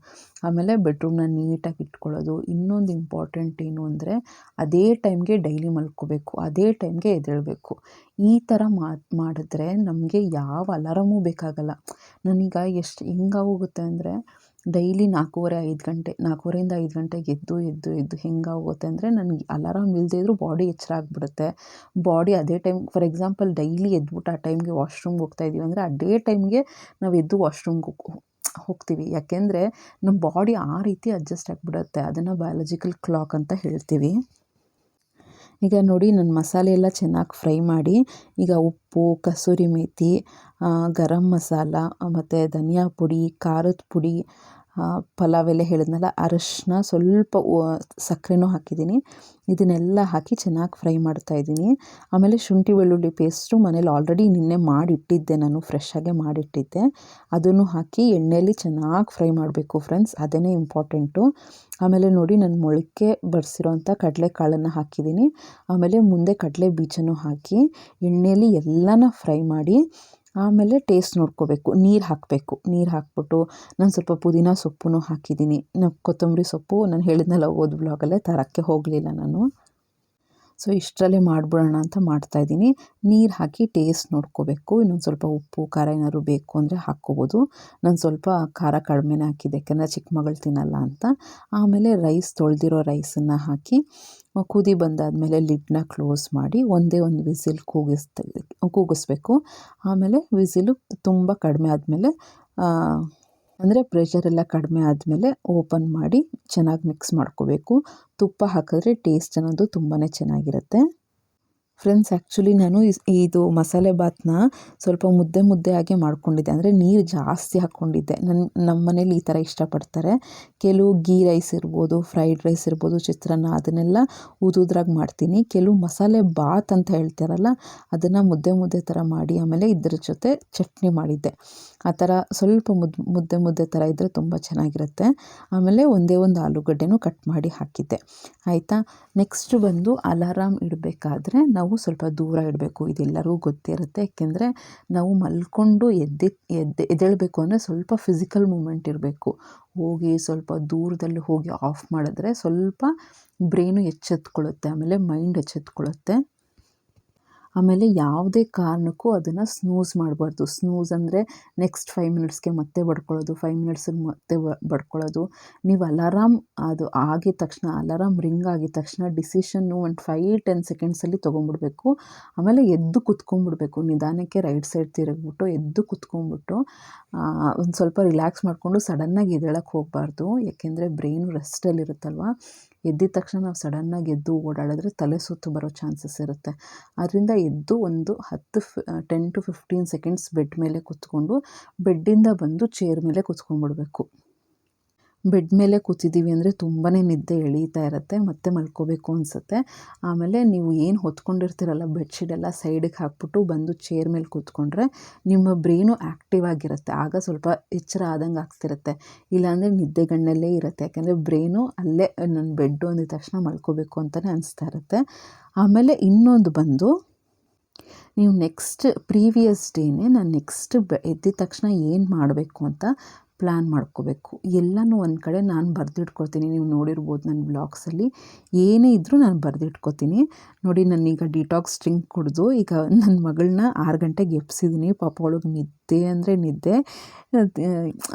ಆಮೇಲೆ ಬೆಡ್ರೂಮ್ನ ನೀಟಾಗಿ ಇಟ್ಕೊಳ್ಳೋದು. ಇನ್ನೊಂದು ಇಂಪಾರ್ಟೆಂಟ್ ಏನು ಅಂದರೆ, ಅದೇ ಟೈಮ್ಗೆ ಡೈಲಿ ಮಲ್ಕೋಬೇಕು, ಅದೇ ಟೈಮ್ಗೆ ಎದ್ದೇಳಬೇಕು. ಈ ಥರ ಮಾಡಿದ್ರೆ ನಮಗೆ ಯಾವ ಅಲಾರಮೂ ಬೇಕಾಗಲ್ಲ. ನನಗೆ ಎಷ್ಟು ಹೆಂಗಾಗೋಗುತ್ತೆ ಅಂದರೆ ಡೈಲಿ ನಾಲ್ಕೂವರೆ, ಐದು ಗಂಟೆ, ನಾಲ್ಕೂವರೆಯಿಂದ ಐದು ಗಂಟೆಗೆ ಎದ್ದು ಎದ್ದು ಎದ್ದು ಹೆಂಗಾಗುತ್ತೆ ಅಂದರೆ ನನಗೆ ಅಲಾರಾಮ್ ಇಲ್ಲದೇ ಇದ್ದರೂ ಬಾಡಿ ಎಚ್ಚರ ಆಗಿಬಿಡುತ್ತೆ. ಬಾಡಿ ಅದೇ ಟೈಮ್, ಫಾರ್ ಎಕ್ಸಾಂಪಲ್ ಡೈಲಿ ಎದ್ಬಿಟ್ಟು ಆ ಟೈಮ್ಗೆ ವಾಶ್ರೂಮ್ಗೆ ಹೋಗ್ತಾ ಇದ್ದೀವಿ ಅಂದರೆ ಅದೇ ಟೈಮ್ಗೆ ನಾವು ಎದ್ದು ವಾಶ್ರೂಮ್ಗೆ ಹೋಗ್ತೀವಿ. ಯಾಕೆಂದರೆ ನಮ್ಮ ಬಾಡಿ ಆ ರೀತಿ ಅಡ್ಜಸ್ಟ್ ಆಗಿಬಿಡುತ್ತೆ. ಅದನ್ನು ಬಯಾಲಜಿಕಲ್ ಕ್ಲಾಕ್ ಅಂತ ಹೇಳ್ತೀವಿ. ಈಗ ನೋಡಿ ನಾನು ಮಸಾಲೆ ಎಲ್ಲ ಚೆನ್ನಾಗಿ ಫ್ರೈ ಮಾಡಿ, ಈಗ ಉಪ್ಪು, ಕಸೂರಿ ಮೇಥಿ ಗರಂ ಮಸಾಲ, ಮತ್ತು ಧನಿಯಾ ಪುಡಿ, ಖಾರದ ಪುಡಿ ಪಲಾವ್ ಎಲೆ ಹೇಳಿದ್ನಲ್ಲ, ಅರಶಿನ ಸ್ವಲ್ಪ ಸಕ್ಕರೆನೂ ಹಾಕಿದ್ದೀನಿ. ಇದನ್ನೆಲ್ಲ ಹಾಕಿ ಚೆನ್ನಾಗಿ ಫ್ರೈ ಮಾಡ್ತಾ ಇದ್ದೀನಿ. ಆಮೇಲೆ ಶುಂಠಿ ಬೆಳ್ಳುಳ್ಳಿ ಪೇಸ್ಟು ಮನೇಲಿ ಆಲ್ರೆಡಿ ನಿನ್ನೆ ಮಾಡಿಟ್ಟಿದ್ದೆ ನಾನು ಫ್ರೆಶ್ಶಾಗೆ ಮಾಡಿಟ್ಟಿದ್ದೆ. ಅದನ್ನು ಹಾಕಿ ಎಣ್ಣೆಯಲ್ಲಿ ಚೆನ್ನಾಗಿ ಫ್ರೈ ಮಾಡಬೇಕು ಫ್ರೆಂಡ್ಸ್ ಅದೇ ಇಂಪಾರ್ಟೆಂಟು ಆಮೇಲೆ ನೋಡಿ ನಾನು ಮೊಳಕೆ ಬರೆಸಿರೋಂಥ ಕಡಲೆಕಾಳನ್ನು ಹಾಕಿದ್ದೀನಿ. ಆಮೇಲೆ ಮುಂದೆ ಕಡಲೆ ಬೀಜನೂ ಹಾಕಿ ಎಣ್ಣೆಯಲ್ಲಿ ಎಲ್ಲನ ಫ್ರೈ ಮಾಡಿ ಆಮೇಲೆ ಟೇಸ್ಟ್ ನೋಡ್ಕೋಬೇಕು. ನೀರು ಹಾಕಬೇಕು. ನೀರು ಹಾಕ್ಬಿಟ್ಟು ನಾನು ಸ್ವಲ್ಪ ಪುದೀನ ಸೊಪ್ಪು ಹಾಕಿದ್ದೀನಿ. ಕೊತ್ತಂಬರಿ ಸೊಪ್ಪು ನಾನು ಹೇಳಿದ್ನಲ್ಲ ಹೋದ ಬ್ಲಾಗಲ್ಲೇ ತರೋಕ್ಕೆ ಹೋಗಲಿಲ್ಲ ನಾನು. ಸೊ ಇಷ್ಟರಲ್ಲೇ ಮಾಡಿಬಿಡೋಣ ಅಂತ ಮಾಡ್ತಾಯಿದ್ದೀನಿ ನೀರು ಹಾಕಿ ಟೇಸ್ಟ್ ನೋಡ್ಕೋಬೇಕು. ಇನ್ನೊಂದು ಸ್ವಲ್ಪ ಉಪ್ಪು, ಖಾರ ಏನಾದ್ರು ಬೇಕು ಅಂದರೆ ಹಾಕ್ಕೋಬೋದು. ನಾನು ಸ್ವಲ್ಪ ಖಾರ ಕಡಿಮೆನೇ ಹಾಕಿದ್ದೆ. ಯಾಕೆಂದರೆ ಚಿಕ್ಕ ಮಗಳು ತಿನ್ನಲ್ಲ ಅಂತ. ಆಮೇಲೆ ರೈಸ್ ತೊಳೆದಿರೋ ರೈಸನ್ನು ಹಾಕಿ ಕುದಿ ಬಂದಾದಮೇಲೆ ಲಿಡ್ನ ಕ್ಲೋಸ್ ಮಾಡಿ ಒಂದೇ ಒಂದು ವಿಸಿಲ್ ಕೂಗಿಸ್ತಾ, ಕೂಗಿಸ್ಬೇಕು. ಆಮೇಲೆ ವಿಸಿಲು ತುಂಬ ಕಡಿಮೆ ಆದಮೇಲೆ ಅಂದರೆ ಪ್ರೆಷರೆಲ್ಲ ಕಡಿಮೆ ಆದಮೇಲೆ ಓಪನ್ ಮಾಡಿ ಚೆನ್ನಾಗಿ ಮಿಕ್ಸ್ ಮಾಡ್ಕೋಬೇಕು. ತುಪ್ಪ ಹಾಕಿದ್ರೆ ಟೇಸ್ಟ್ ಅನ್ನೋದು ತುಂಬಾ ಚೆನ್ನಾಗಿರುತ್ತೆ. ಫ್ರೆಂಡ್ಸ್ ಆ್ಯಕ್ಚುಲಿ ನಾನು ಇದು ಮಸಾಲೆ ಭಾತ್ನ ಸ್ವಲ್ಪ ಮುದ್ದೆ ಮುದ್ದೆ ಆಗಿ ಮಾಡ್ಕೊಂಡಿದ್ದೆ. ಅಂದರೆ ನೀರು ಜಾಸ್ತಿ ಹಾಕ್ಕೊಂಡಿದ್ದೆ. ನನ್ನ ನಮ್ಮ ಮನೇಲಿ ಈ ಥರ ಇಷ್ಟಪಡ್ತಾರೆ. ಕೆಲವು ಗೀ ರೈಸ್ ಇರ್ಬೋದು, ಫ್ರೈಡ್ ರೈಸ್ ಇರ್ಬೋದು, ಚಿತ್ರಾನ್ನ ಅದನ್ನೆಲ್ಲ ಉದುದ್ರಾಗಿ ಮಾಡ್ತೀನಿ. ಕೆಲವು ಮಸಾಲೆ ಬಾತ್ ಅಂತ ಹೇಳ್ತಾರಲ್ಲ, ಅದನ್ನು ಮುದ್ದೆ ಮುದ್ದೆ ಥರ ಮಾಡಿ ಆಮೇಲೆ ಇದ್ರ ಜೊತೆ ಚಟ್ನಿ ಮಾಡಿದ್ದೆ. ಆ ಥರ ಸ್ವಲ್ಪ ಮುದ್, ಮುದ್ದೆ ಮುದ್ದೆ ಥರ ಇದ್ದರೆ ತುಂಬ ಚೆನ್ನಾಗಿರುತ್ತೆ. ಆಮೇಲೆ ಒಂದೇ ಒಂದು ಆಲೂಗಡ್ಡೆನೂ ಕಟ್ ಮಾಡಿ ಹಾಕಿದ್ದೆ. ಆಯಿತಾ? ನೆಕ್ಸ್ಟ್ ಬಂದು ಅಲಾರಾಮ್ ಇಡಬೇಕಾದ್ರೆ ನಾವು ಸ್ವಲ್ಪ ದೂರ ಇಡಬೇಕು, ಇದೆಲ್ಲರಿಗೂ ಗೊತ್ತಿರುತ್ತೆ. ಯಾಕೆಂದರೆ ನಾವು ಮಲ್ಕೊಂಡು ಎದ್ದೆ ಎದ್ದೆ, ಎದ್ದೇಳಬೇಕು ಅಂದರೆ ಸ್ವಲ್ಪ ಫಿಸಿಕಲ್ ಮೂಮೆಂಟ್ ಇರಬೇಕು. ಹೋಗಿ ಸ್ವಲ್ಪ ದೂರದಲ್ಲಿ ಹೋಗಿ ಆಫ್ ಮಾಡಿದ್ರೆ ಸ್ವಲ್ಪ ಬ್ರೈನು ಎಚ್ಚೆತ್ಕೊಳ್ಳುತ್ತೆ ಆಮೇಲೆ ಮೈಂಡ್ ಎಚ್ಚೆತ್ಕೊಳ್ಳುತ್ತೆ ಆಮೇಲೆ ಯಾವುದೇ ಕಾರಣಕ್ಕೂ ಅದನ್ನು ಸ್ನೂಸ್ ಮಾಡಬಾರ್ದು. ಸ್ನೂಸ್ ಅಂದರೆ ನೆಕ್ಸ್ಟ್ ಫೈವ್ ಮಿನಿಟ್ಸ್ಗೆ ಮತ್ತೆ ಬಡ್ಕೊಳ್ಳೋದು ಫೈವ್ ಮಿನಿಟ್ಸಿಗೆ ಮತ್ತೆ ಬಡ್ಕೊಳ್ಳೋದು. ನೀವು ಅಲಾರಾಮ್ ಅದು ಆಗಿದ ತಕ್ಷಣ ಅಲಾರಾಮ್ ರಿಂಗ್ ಆಗಿದ ತಕ್ಷಣ ಡಿಸಿಷನ್ನು ಒಂದು ಫೈವ್ ಟೆನ್ ಸೆಕೆಂಡ್ಸಲ್ಲಿ ತೊಗೊಂಡ್ಬಿಡ್ಬೇಕು ಆಮೇಲೆ ಎದ್ದು ಕುತ್ಕೊಂಡ್ಬಿಡ್ಬೇಕು ನಿಧಾನಕ್ಕೆ ರೈಟ್ ಸೈಡ್ ತಿರುಗಿಬಿಟ್ಟು ಎದ್ದು ಕುತ್ಕೊಂಡ್ಬಿಟ್ಟು ಒಂದು ಸ್ವಲ್ಪ ರಿಲ್ಯಾಕ್ಸ್ ಮಾಡಿಕೊಂಡು ಸಡನ್ನಾಗಿ ಎದ್ದೇಳಕ್ಕೆ ಹೋಗಬಾರ್ದು. ಯಾಕೆಂದರೆ ಬ್ರೈನು ರೆಸ್ಟಲ್ಲಿರುತ್ತಲ್ವ ಎದ್ದಿದ ತಕ್ಷಣ ನಾವು ಸಡನ್ನಾಗಿ ಎದ್ದು ಓಡಾಡಿದ್ರೆ ತಲೆ ಸುತ್ತು ಬರೋ ಚಾನ್ಸಸ್ ಇರುತ್ತೆ. ಆದ್ದರಿಂದ ಎದ್ದು ಒಂದು ಹತ್ತು ten to fifteen seconds bed ಮೇಲೆ ಕೂತ್ಕೊಂಡು, ಬೆಡ್ಡಿಂದ ಬಂದು ಚೇರ್ ಮೇಲೆ ಕೂತ್ಕೊಂಡ್ಬಿಡ್ಬೇಕು. ಬೆಡ್ ಮೇಲೆ ಕೂತಿದ್ದೀವಿ ಅಂದರೆ ತುಂಬಾ ನಿದ್ದೆ ಎಳೀತಾ ಇರುತ್ತೆ, ಮತ್ತೆ ಮಲ್ಕೋಬೇಕು ಅನಿಸುತ್ತೆ. ಆಮೇಲೆ ನೀವು ಏನು ಹೊತ್ಕೊಂಡಿರ್ತೀರಲ್ಲ ಬೆಡ್ಶೀಟೆಲ್ಲ ಸೈಡಿಗೆ ಹಾಕ್ಬಿಟ್ಟು ಬಂದು ಚೇರ್ ಮೇಲೆ ಕೂತ್ಕೊಂಡ್ರೆ ನಿಮ್ಮ ಬ್ರೈನು ಆ್ಯಕ್ಟಿವ್ ಆಗಿರುತ್ತೆ. ಆಗ ಸ್ವಲ್ಪ ಎಚ್ಚರ ಆದಂಗೆ ಆಗ್ತಿರುತ್ತೆ. ಇಲ್ಲಾಂದರೆ ನಿದ್ದೆಗಣ್ಣಲ್ಲೇ ಇರುತ್ತೆ. ಯಾಕೆಂದರೆ ಬ್ರೈನು ಅಲ್ಲೇ ನನ್ನ ಬೆಡ್ಡು ಅಂದಿದ ತಕ್ಷಣ ಮಲ್ಕೋಬೇಕು ಅಂತಲೇ ಅನಿಸ್ತಾ ಇರುತ್ತೆ. ಆಮೇಲೆ ಇನ್ನೊಂದು ಬಂದು, ನೀವು ನೆಕ್ಸ್ಟ್ ಪ್ರೀವಿಯಸ್ ಡೇನೇ ನಾನು ನೆಕ್ಸ್ಟ್ ಬೆ ಎದ್ದಿದ ತಕ್ಷಣ ಏನು ಮಾಡಬೇಕು ಅಂತ ಪ್ಲ್ಯಾನ್ ಮಾಡ್ಕೋಬೇಕು. ಎಲ್ಲನೂ ಒಂದು ಕಡೆ ನಾನು ಬರೆದಿಟ್ಕೊಳ್ತೀನಿ. ನೀವು ನೋಡಿರ್ಬೋದು ನನ್ನ ಬ್ಲಾಗ್ಸಲ್ಲಿ ಏನೇ ಇದ್ದರೂ ನಾನು ಬರೆದಿಟ್ಕೋತೀನಿ. ನೋಡಿ ನಾನೀಗ ಡಿಟಾಕ್ಸ್ ಡ್ರಿಂಕ್ ಕುಡಿದು ಈಗ ನನ್ನ ಮಗಳನ್ನ ಆರು ಗಂಟೆಗೆ ಎಪ್ಸಿದ್ದೀನಿ ಪಾಪ ಅವಳಿಗೆ ನಿದ್ದೆ ಅಂದರೆ ನಿದ್ದೆ.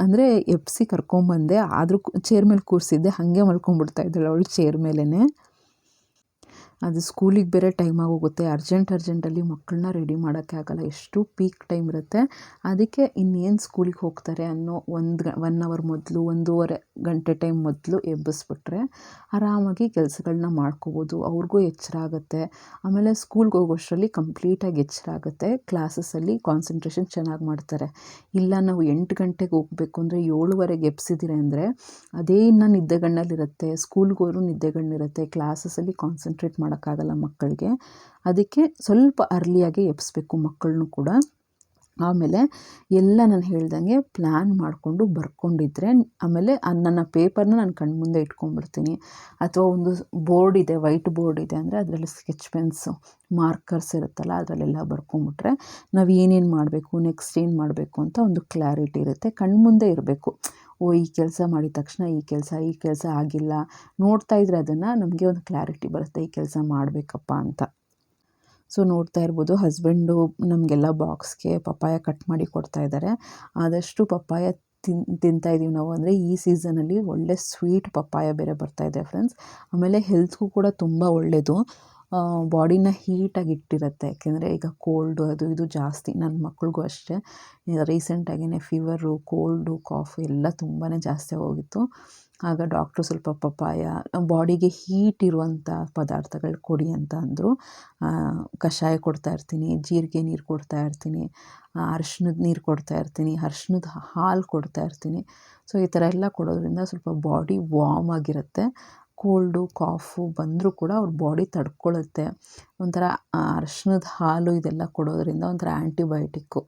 ಅಂದರೆ ಎಪ್ಸಿ ಕರ್ಕೊಂಬಂದೆ. ಆದರೂ ಚೇರ್ ಮೇಲೆ ಕೂರಿಸಿದ್ದೆ. ಹಾಗೆ ಮಲ್ಕೊಂಡ್ಬಿಡ್ತಾ ಇದ್ದಾಳೆ ಅವಳು ಚೇರ್ ಮೇಲೇ ಅದು ಸ್ಕೂಲಿಗೆ ಬೇರೆ ಟೈಮ್ ಆಗೋಗುತ್ತೆ. ಅರ್ಜೆಂಟ್ ಅರ್ಜೆಂಟಲ್ಲಿ ಮಕ್ಕಳನ್ನ ರೆಡಿ ಮಾಡೋಕ್ಕೆ ಆಗೋಲ್ಲ. ಎಷ್ಟು ಪೀಕ್ ಟೈಮ್ ಇರುತ್ತೆ. ಅದಕ್ಕೆ ಇನ್ನೇನು ಸ್ಕೂಲಿಗೆ ಹೋಗ್ತಾರೆ ಅನ್ನೋ ಒಂದು ಒನ್ ಅವರ್ ಮೊದಲು, ಒಂದೂವರೆ ಗಂಟೆ ಟೈಮ್ ಮೊದಲು ಎಬ್ಬಿಸ್ಬಿಟ್ರೆ ಆರಾಮಾಗಿ ಕೆಲಸಗಳನ್ನ ಮಾಡ್ಕೋಬೋದು. ಅವ್ರಿಗೂ ಎಚ್ಚರ ಆಗುತ್ತೆ. ಆಮೇಲೆ ಸ್ಕೂಲ್ಗೆ ಹೋಗೋಷ್ಟರಲ್ಲಿ ಕಂಪ್ಲೀಟಾಗಿ ಎಚ್ಚರ ಆಗುತ್ತೆ. ಕ್ಲಾಸಸ್ಸಲ್ಲಿ ಕಾನ್ಸಂಟ್ರೇಷನ್ ಚೆನ್ನಾಗಿ ಮಾಡ್ತಾರೆ. ಇಲ್ಲ ನಾವು ಎಂಟು ಗಂಟೆಗೆ ಹೋಗಬೇಕು ಅಂದರೆ ಏಳುವರೆಗೆ ಎಬ್ಸಿದ್ದೀರಿ ಅಂದರೆ, ಅದೇ ಇನ್ನೂ ನಿದ್ದೆಗಣ್ಣಲ್ಲಿರುತ್ತೆ. ಸ್ಕೂಲ್ಗೆ ಹೋದ್ರೂ ನಿದ್ದೆಗಣ್ಣಿರುತ್ತೆ. ಕ್ಲಾಸಸ್ಸಲ್ಲಿ ಕಾನ್ಸಂಟ್ರೇಟ್ ಮಾಡೋಕ್ಕಾಗಲ್ಲ ಮಕ್ಕಳಿಗೆ. ಅದಕ್ಕೆ ಸ್ವಲ್ಪ ಅರ್ಲಿಯಾಗಿ ಎಬ್ಬಿಸ್ಬೇಕು ಮಕ್ಕಳನ್ನೂ ಕೂಡ. ಆಮೇಲೆ ಎಲ್ಲ ನಾನು ಹೇಳ್ದಂಗೆ ಪ್ಲ್ಯಾನ್ ಮಾಡಿಕೊಂಡು ಬರ್ಕೊಂಡಿದ್ರೆ ಆಮೇಲೆ ನನ್ನ ಪೇಪರ್ನ ನಾನು ಕಣ್ಮುಂದೆ ಇಟ್ಕೊಂಡ್ಬಿಡ್ತೀನಿ. ಅಥವಾ ಒಂದು ಬೋರ್ಡ್ ಇದೆ, ವೈಟ್ ಬೋರ್ಡ್ ಇದೆ ಅಂದರೆ ಅದರಲ್ಲಿ ಸ್ಕೆಚ್ ಪೆನ್ಸು, ಮಾರ್ಕರ್ಸ್ ಇರುತ್ತಲ್ಲ ಅದರಲ್ಲೆಲ್ಲ ಬರ್ಕೊಂಬಿಟ್ರೆ ನಾವು ಏನೇನು ಮಾಡಬೇಕು, ನೆಕ್ಸ್ಟ್ ಏನು ಮಾಡಬೇಕು ಅಂತ ಒಂದು ಕ್ಲಾರಿಟಿ ಇರುತ್ತೆ, ಕಣ್ಮುಂದೆ ಇರಬೇಕು. ಓ, ಈ ಕೆಲಸ ಮಾಡಿದ ತಕ್ಷಣ ಈ ಕೆಲಸ ಈ ಕೆಲಸ ಆಗಿಲ್ಲ. ನೋಡ್ತಾ ಇದ್ರೆ ಅದನ್ನು ನಮಗೆ ಒಂದು ಕ್ಲಾರಿಟಿ ಬರುತ್ತೆ, ಈ ಕೆಲಸ ಮಾಡಬೇಕಪ್ಪ ಅಂತ. ಸೊ ನೋಡ್ತಾ ಇರ್ಬೋದು ಹಸ್ಬೆಂಡು ನಮಗೆಲ್ಲ ಬಾಕ್ಸ್ಗೆ ಪಪ್ಪಾಯ ಕಟ್ ಮಾಡಿ ಕೊಡ್ತಾ ಇದ್ದಾರೆ ಆದಷ್ಟು ಪಪ್ಪಾಯ ತಿನ್, ತಿಂತಾ ಇದ್ದೀವಿ ನಾವು ಅಂದರೆ ಈ ಸೀಸನಲ್ಲಿ ಒಳ್ಳೆ ಸ್ವೀಟ್ ಪಪ್ಪಾಯ ಬೇರೆ ಬರ್ತಾ ಇದೆ ಫ್ರೆಂಡ್ಸ್ ಆಮೇಲೆ ಹೆಲ್ತ್ಗೂ ಕೂಡ ತುಂಬ ಒಳ್ಳೆಯದು ಬಾಡಿನ ಹೀಟಾಗಿ ಇಟ್ಟಿರುತ್ತೆ. ಯಾಕೆಂದರೆ ಈಗ ಕೋಲ್ಡು ಅದು ಇದು ಜಾಸ್ತಿ ನನ್ನ ಮಕ್ಳಿಗೂ ಅಷ್ಟೇ. ರೀಸೆಂಟಾಗಿಯೇ ಫೀವರು ಕೋಲ್ಡು ಕಾಫು ಎಲ್ಲ ತುಂಬಾ ಜಾಸ್ತಿ ಹೋಗಿತ್ತು ಆಗ ಡಾಕ್ಟ್ರು ಸ್ವಲ್ಪ ಪಪ್ಪಾಯ ಬಾಡಿಗೆ ಹೀಟ್ ಇರುವಂಥ ಪದಾರ್ಥಗಳು ಕೊಡಿ ಅಂತ ಅಂದರು. ಕಷಾಯ ಕೊಡ್ತಾ ಇರ್ತೀನಿ, ಜೀರಿಗೆ ನೀರು ಕೊಡ್ತಾ ಇರ್ತೀನಿ ಅರ್ಶಿಣದ ನೀರು ಕೊಡ್ತಾ ಇರ್ತೀನಿ, ಅರ್ಶಿಣದ ಹಾಲು ಕೊಡ್ತಾ ಇರ್ತೀನಿ. ಸೊ ಈ ಥರ ಎಲ್ಲ ಕೊಡೋದ್ರಿಂದ ಸ್ವಲ್ಪ ಬಾಡಿ ವಾಮ್ ಆಗಿರುತ್ತೆ. ಕೋಲ್ಡು, ಕಾಫು ಬಂದರೂ ಕೂಡ ಅವ್ರ ಬಾಡಿ ತಡ್ಕೊಳ್ಳುತ್ತೆ ಒಂಥರ ಅರ್ಶಿನದ ಹಾಲು ಇದೆಲ್ಲ ಕೊಡೋದ್ರಿಂದ ಒಂಥರ ಆ್ಯಂಟಿಬಯೋಟಿಕ್ಕು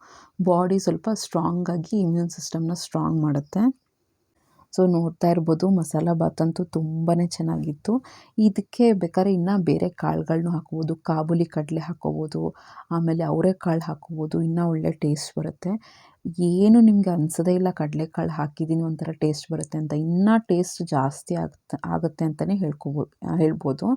ಬಾಡಿ ಸ್ವಲ್ಪ ಸ್ಟ್ರಾಂಗಾಗಿ ಇಮ್ಯೂನ್ ಸಿಸ್ಟಮ್ನ ಸ್ಟ್ರಾಂಗ್ ಮಾಡುತ್ತೆ. ಸೊ ನೋಡ್ತಾ ಇರ್ಬೋದು ಮಸಾಲ ಬಾತ್ ಅಂತೂ ತುಂಬಾ ಚೆನ್ನಾಗಿತ್ತು. ಇದಕ್ಕೆ ಬೇಕಾದ್ರೆ ಇನ್ನೂ ಬೇರೆ ಕಾಳುಗಳ್ನೂ ಹಾಕ್ಬೋದು, ಕಾಬೂಲಿ ಕಡಲೆ ಹಾಕ್ಕೋಬೋದು ಆಮೇಲೆ ಅವರೆಕಾಳು ಹಾಕ್ಕೋಬೋದು ಇನ್ನೂ ಒಳ್ಳೆ ಟೇಸ್ಟ್ ಬರುತ್ತೆ. ಏನು ನಿಮಗೆ ಅನಿಸೋದೇ ಇಲ್ಲ ಕಡಲೆಕಾಳು ಹಾಕಿದ್ದೀನಿ ಒಂಥರ ಟೇಸ್ಟ್ ಬರುತ್ತೆ ಅಂತ. ಇನ್ನೂ ಟೇಸ್ಟ್ ಜಾಸ್ತಿ ಆಗುತ್ತೆ ಆಗುತ್ತೆ ಅಂತಲೇ ಹೇಳ್ಕೊಬೋ, ಹೇಳ್ಬೋದು.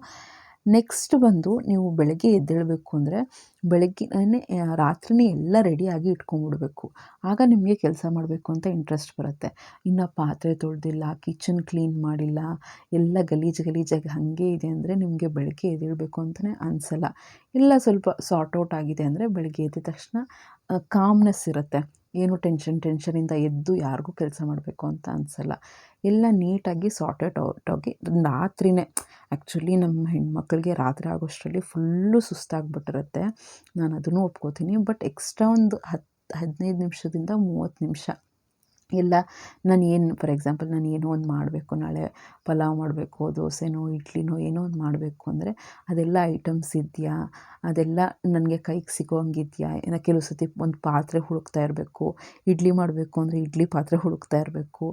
ನೆಕ್ಸ್ಟ್ ಬಂದು ನೀವು ಬೆಳಗ್ಗೆ ಎದ್ದೇಳಬೇಕು ಅಂದರೆ ಬೆಳಗ್ಗೆನೇ ರಾತ್ರಿನೇ ಎಲ್ಲ ರೆಡಿಯಾಗಿ ಇಟ್ಕೊಂಡ್ಬಿಡ್ಬೇಕು. ಆಗ ನಿಮಗೆ ಕೆಲಸ ಮಾಡಬೇಕು ಅಂತ ಇಂಟ್ರೆಸ್ಟ್ ಬರುತ್ತೆ. ಇನ್ನು ಪಾತ್ರೆ ತೊಳೆದಿಲ್ಲ ಕಿಚನ್ ಕ್ಲೀನ್ ಮಾಡಿಲ್ಲ, ಎಲ್ಲ ಗಲೀಜು ಗಲೀಜಾಗಿ ಹಾಗೆ ಇದೆ ಅಂದರೆ ನಿಮಗೆ ಬೆಳಗ್ಗೆ ಎದ್ದೇಳಬೇಕು ಅಂತಲೇ ಅನಿಸಲ್ಲ. ಎಲ್ಲ ಸ್ವಲ್ಪ ಸಾರ್ಟ್ ಔಟ್ ಆಗಿದೆ ಅಂದರೆ ಬೆಳಗ್ಗೆ ಎದ್ದ ತಕ್ಷಣ ಕಾಮ್ನೆಸ್ ಇರುತ್ತೆ. ಏನು ಟೆನ್ಷನ್ ಟೆನ್ಷನಿಂದ ಎದ್ದು ಯಾರಿಗೂ ಕೆಲಸ ಮಾಡಬೇಕು ಅಂತ ಅನಿಸಲ್ಲ. ಎಲ್ಲ ನೀಟಾಗಿ ಸಾರ್ಟೆಡ್ ಔಟ್ ಆಗಿ ರಾತ್ರಿಯೇ ಆ್ಯಕ್ಚುಲಿ ನಮ್ಮ ಹೆಣ್ಮಕ್ಳಿಗೆ ರಾತ್ರಿ ಆಗೋಷ್ಟರಲ್ಲಿ ಫುಲ್ಲು ಸುಸ್ತಾಗ್ಬಿಟ್ಟಿರುತ್ತೆ. ನಾನು ಅದನ್ನು ಒಪ್ಕೋತೀನಿ ಬಟ್ ಎಕ್ಸ್ಟ್ರಾ ಒಂದು ಹತ್ತು ಹದಿನೈದು ನಿಮಿಷದಿಂದ ಮೂವತ್ತು ನಿಮಿಷ. ಇಲ್ಲ, ನಾನು ಏನು ಫಾರ್ ಎಕ್ಸಾಂಪಲ್ ನಾನು ಏನೋ ಒಂದು ಮಾಡಬೇಕು ನಾಳೆ ಪಲಾವ್ ಮಾಡಬೇಕು, ದೋಸೆನೋ, ಇಡ್ಲಿನೋ, ಏನೋ ಒಂದು ಮಾಡಬೇಕು ಅಂದರೆ ಅದೆಲ್ಲ ಐಟಮ್ಸ್ ಇದೆಯಾ? ಅದೆಲ್ಲ ನನಗೆ ಕೈಗೆ ಸಿಗೋ ಹಂಗಿದೆಯಾ ಏನೋ ಕೆಲವು ಸತಿ ಒಂದು ಪಾತ್ರೆ ಹುಡುಕ್ತಾ ಇರಬೇಕು, ಇಡ್ಲಿ ಮಾಡಬೇಕು ಅಂದರೆ ಇಡ್ಲಿ ಪಾತ್ರೆ ಹುಡುಕ್ತಾ ಇರಬೇಕು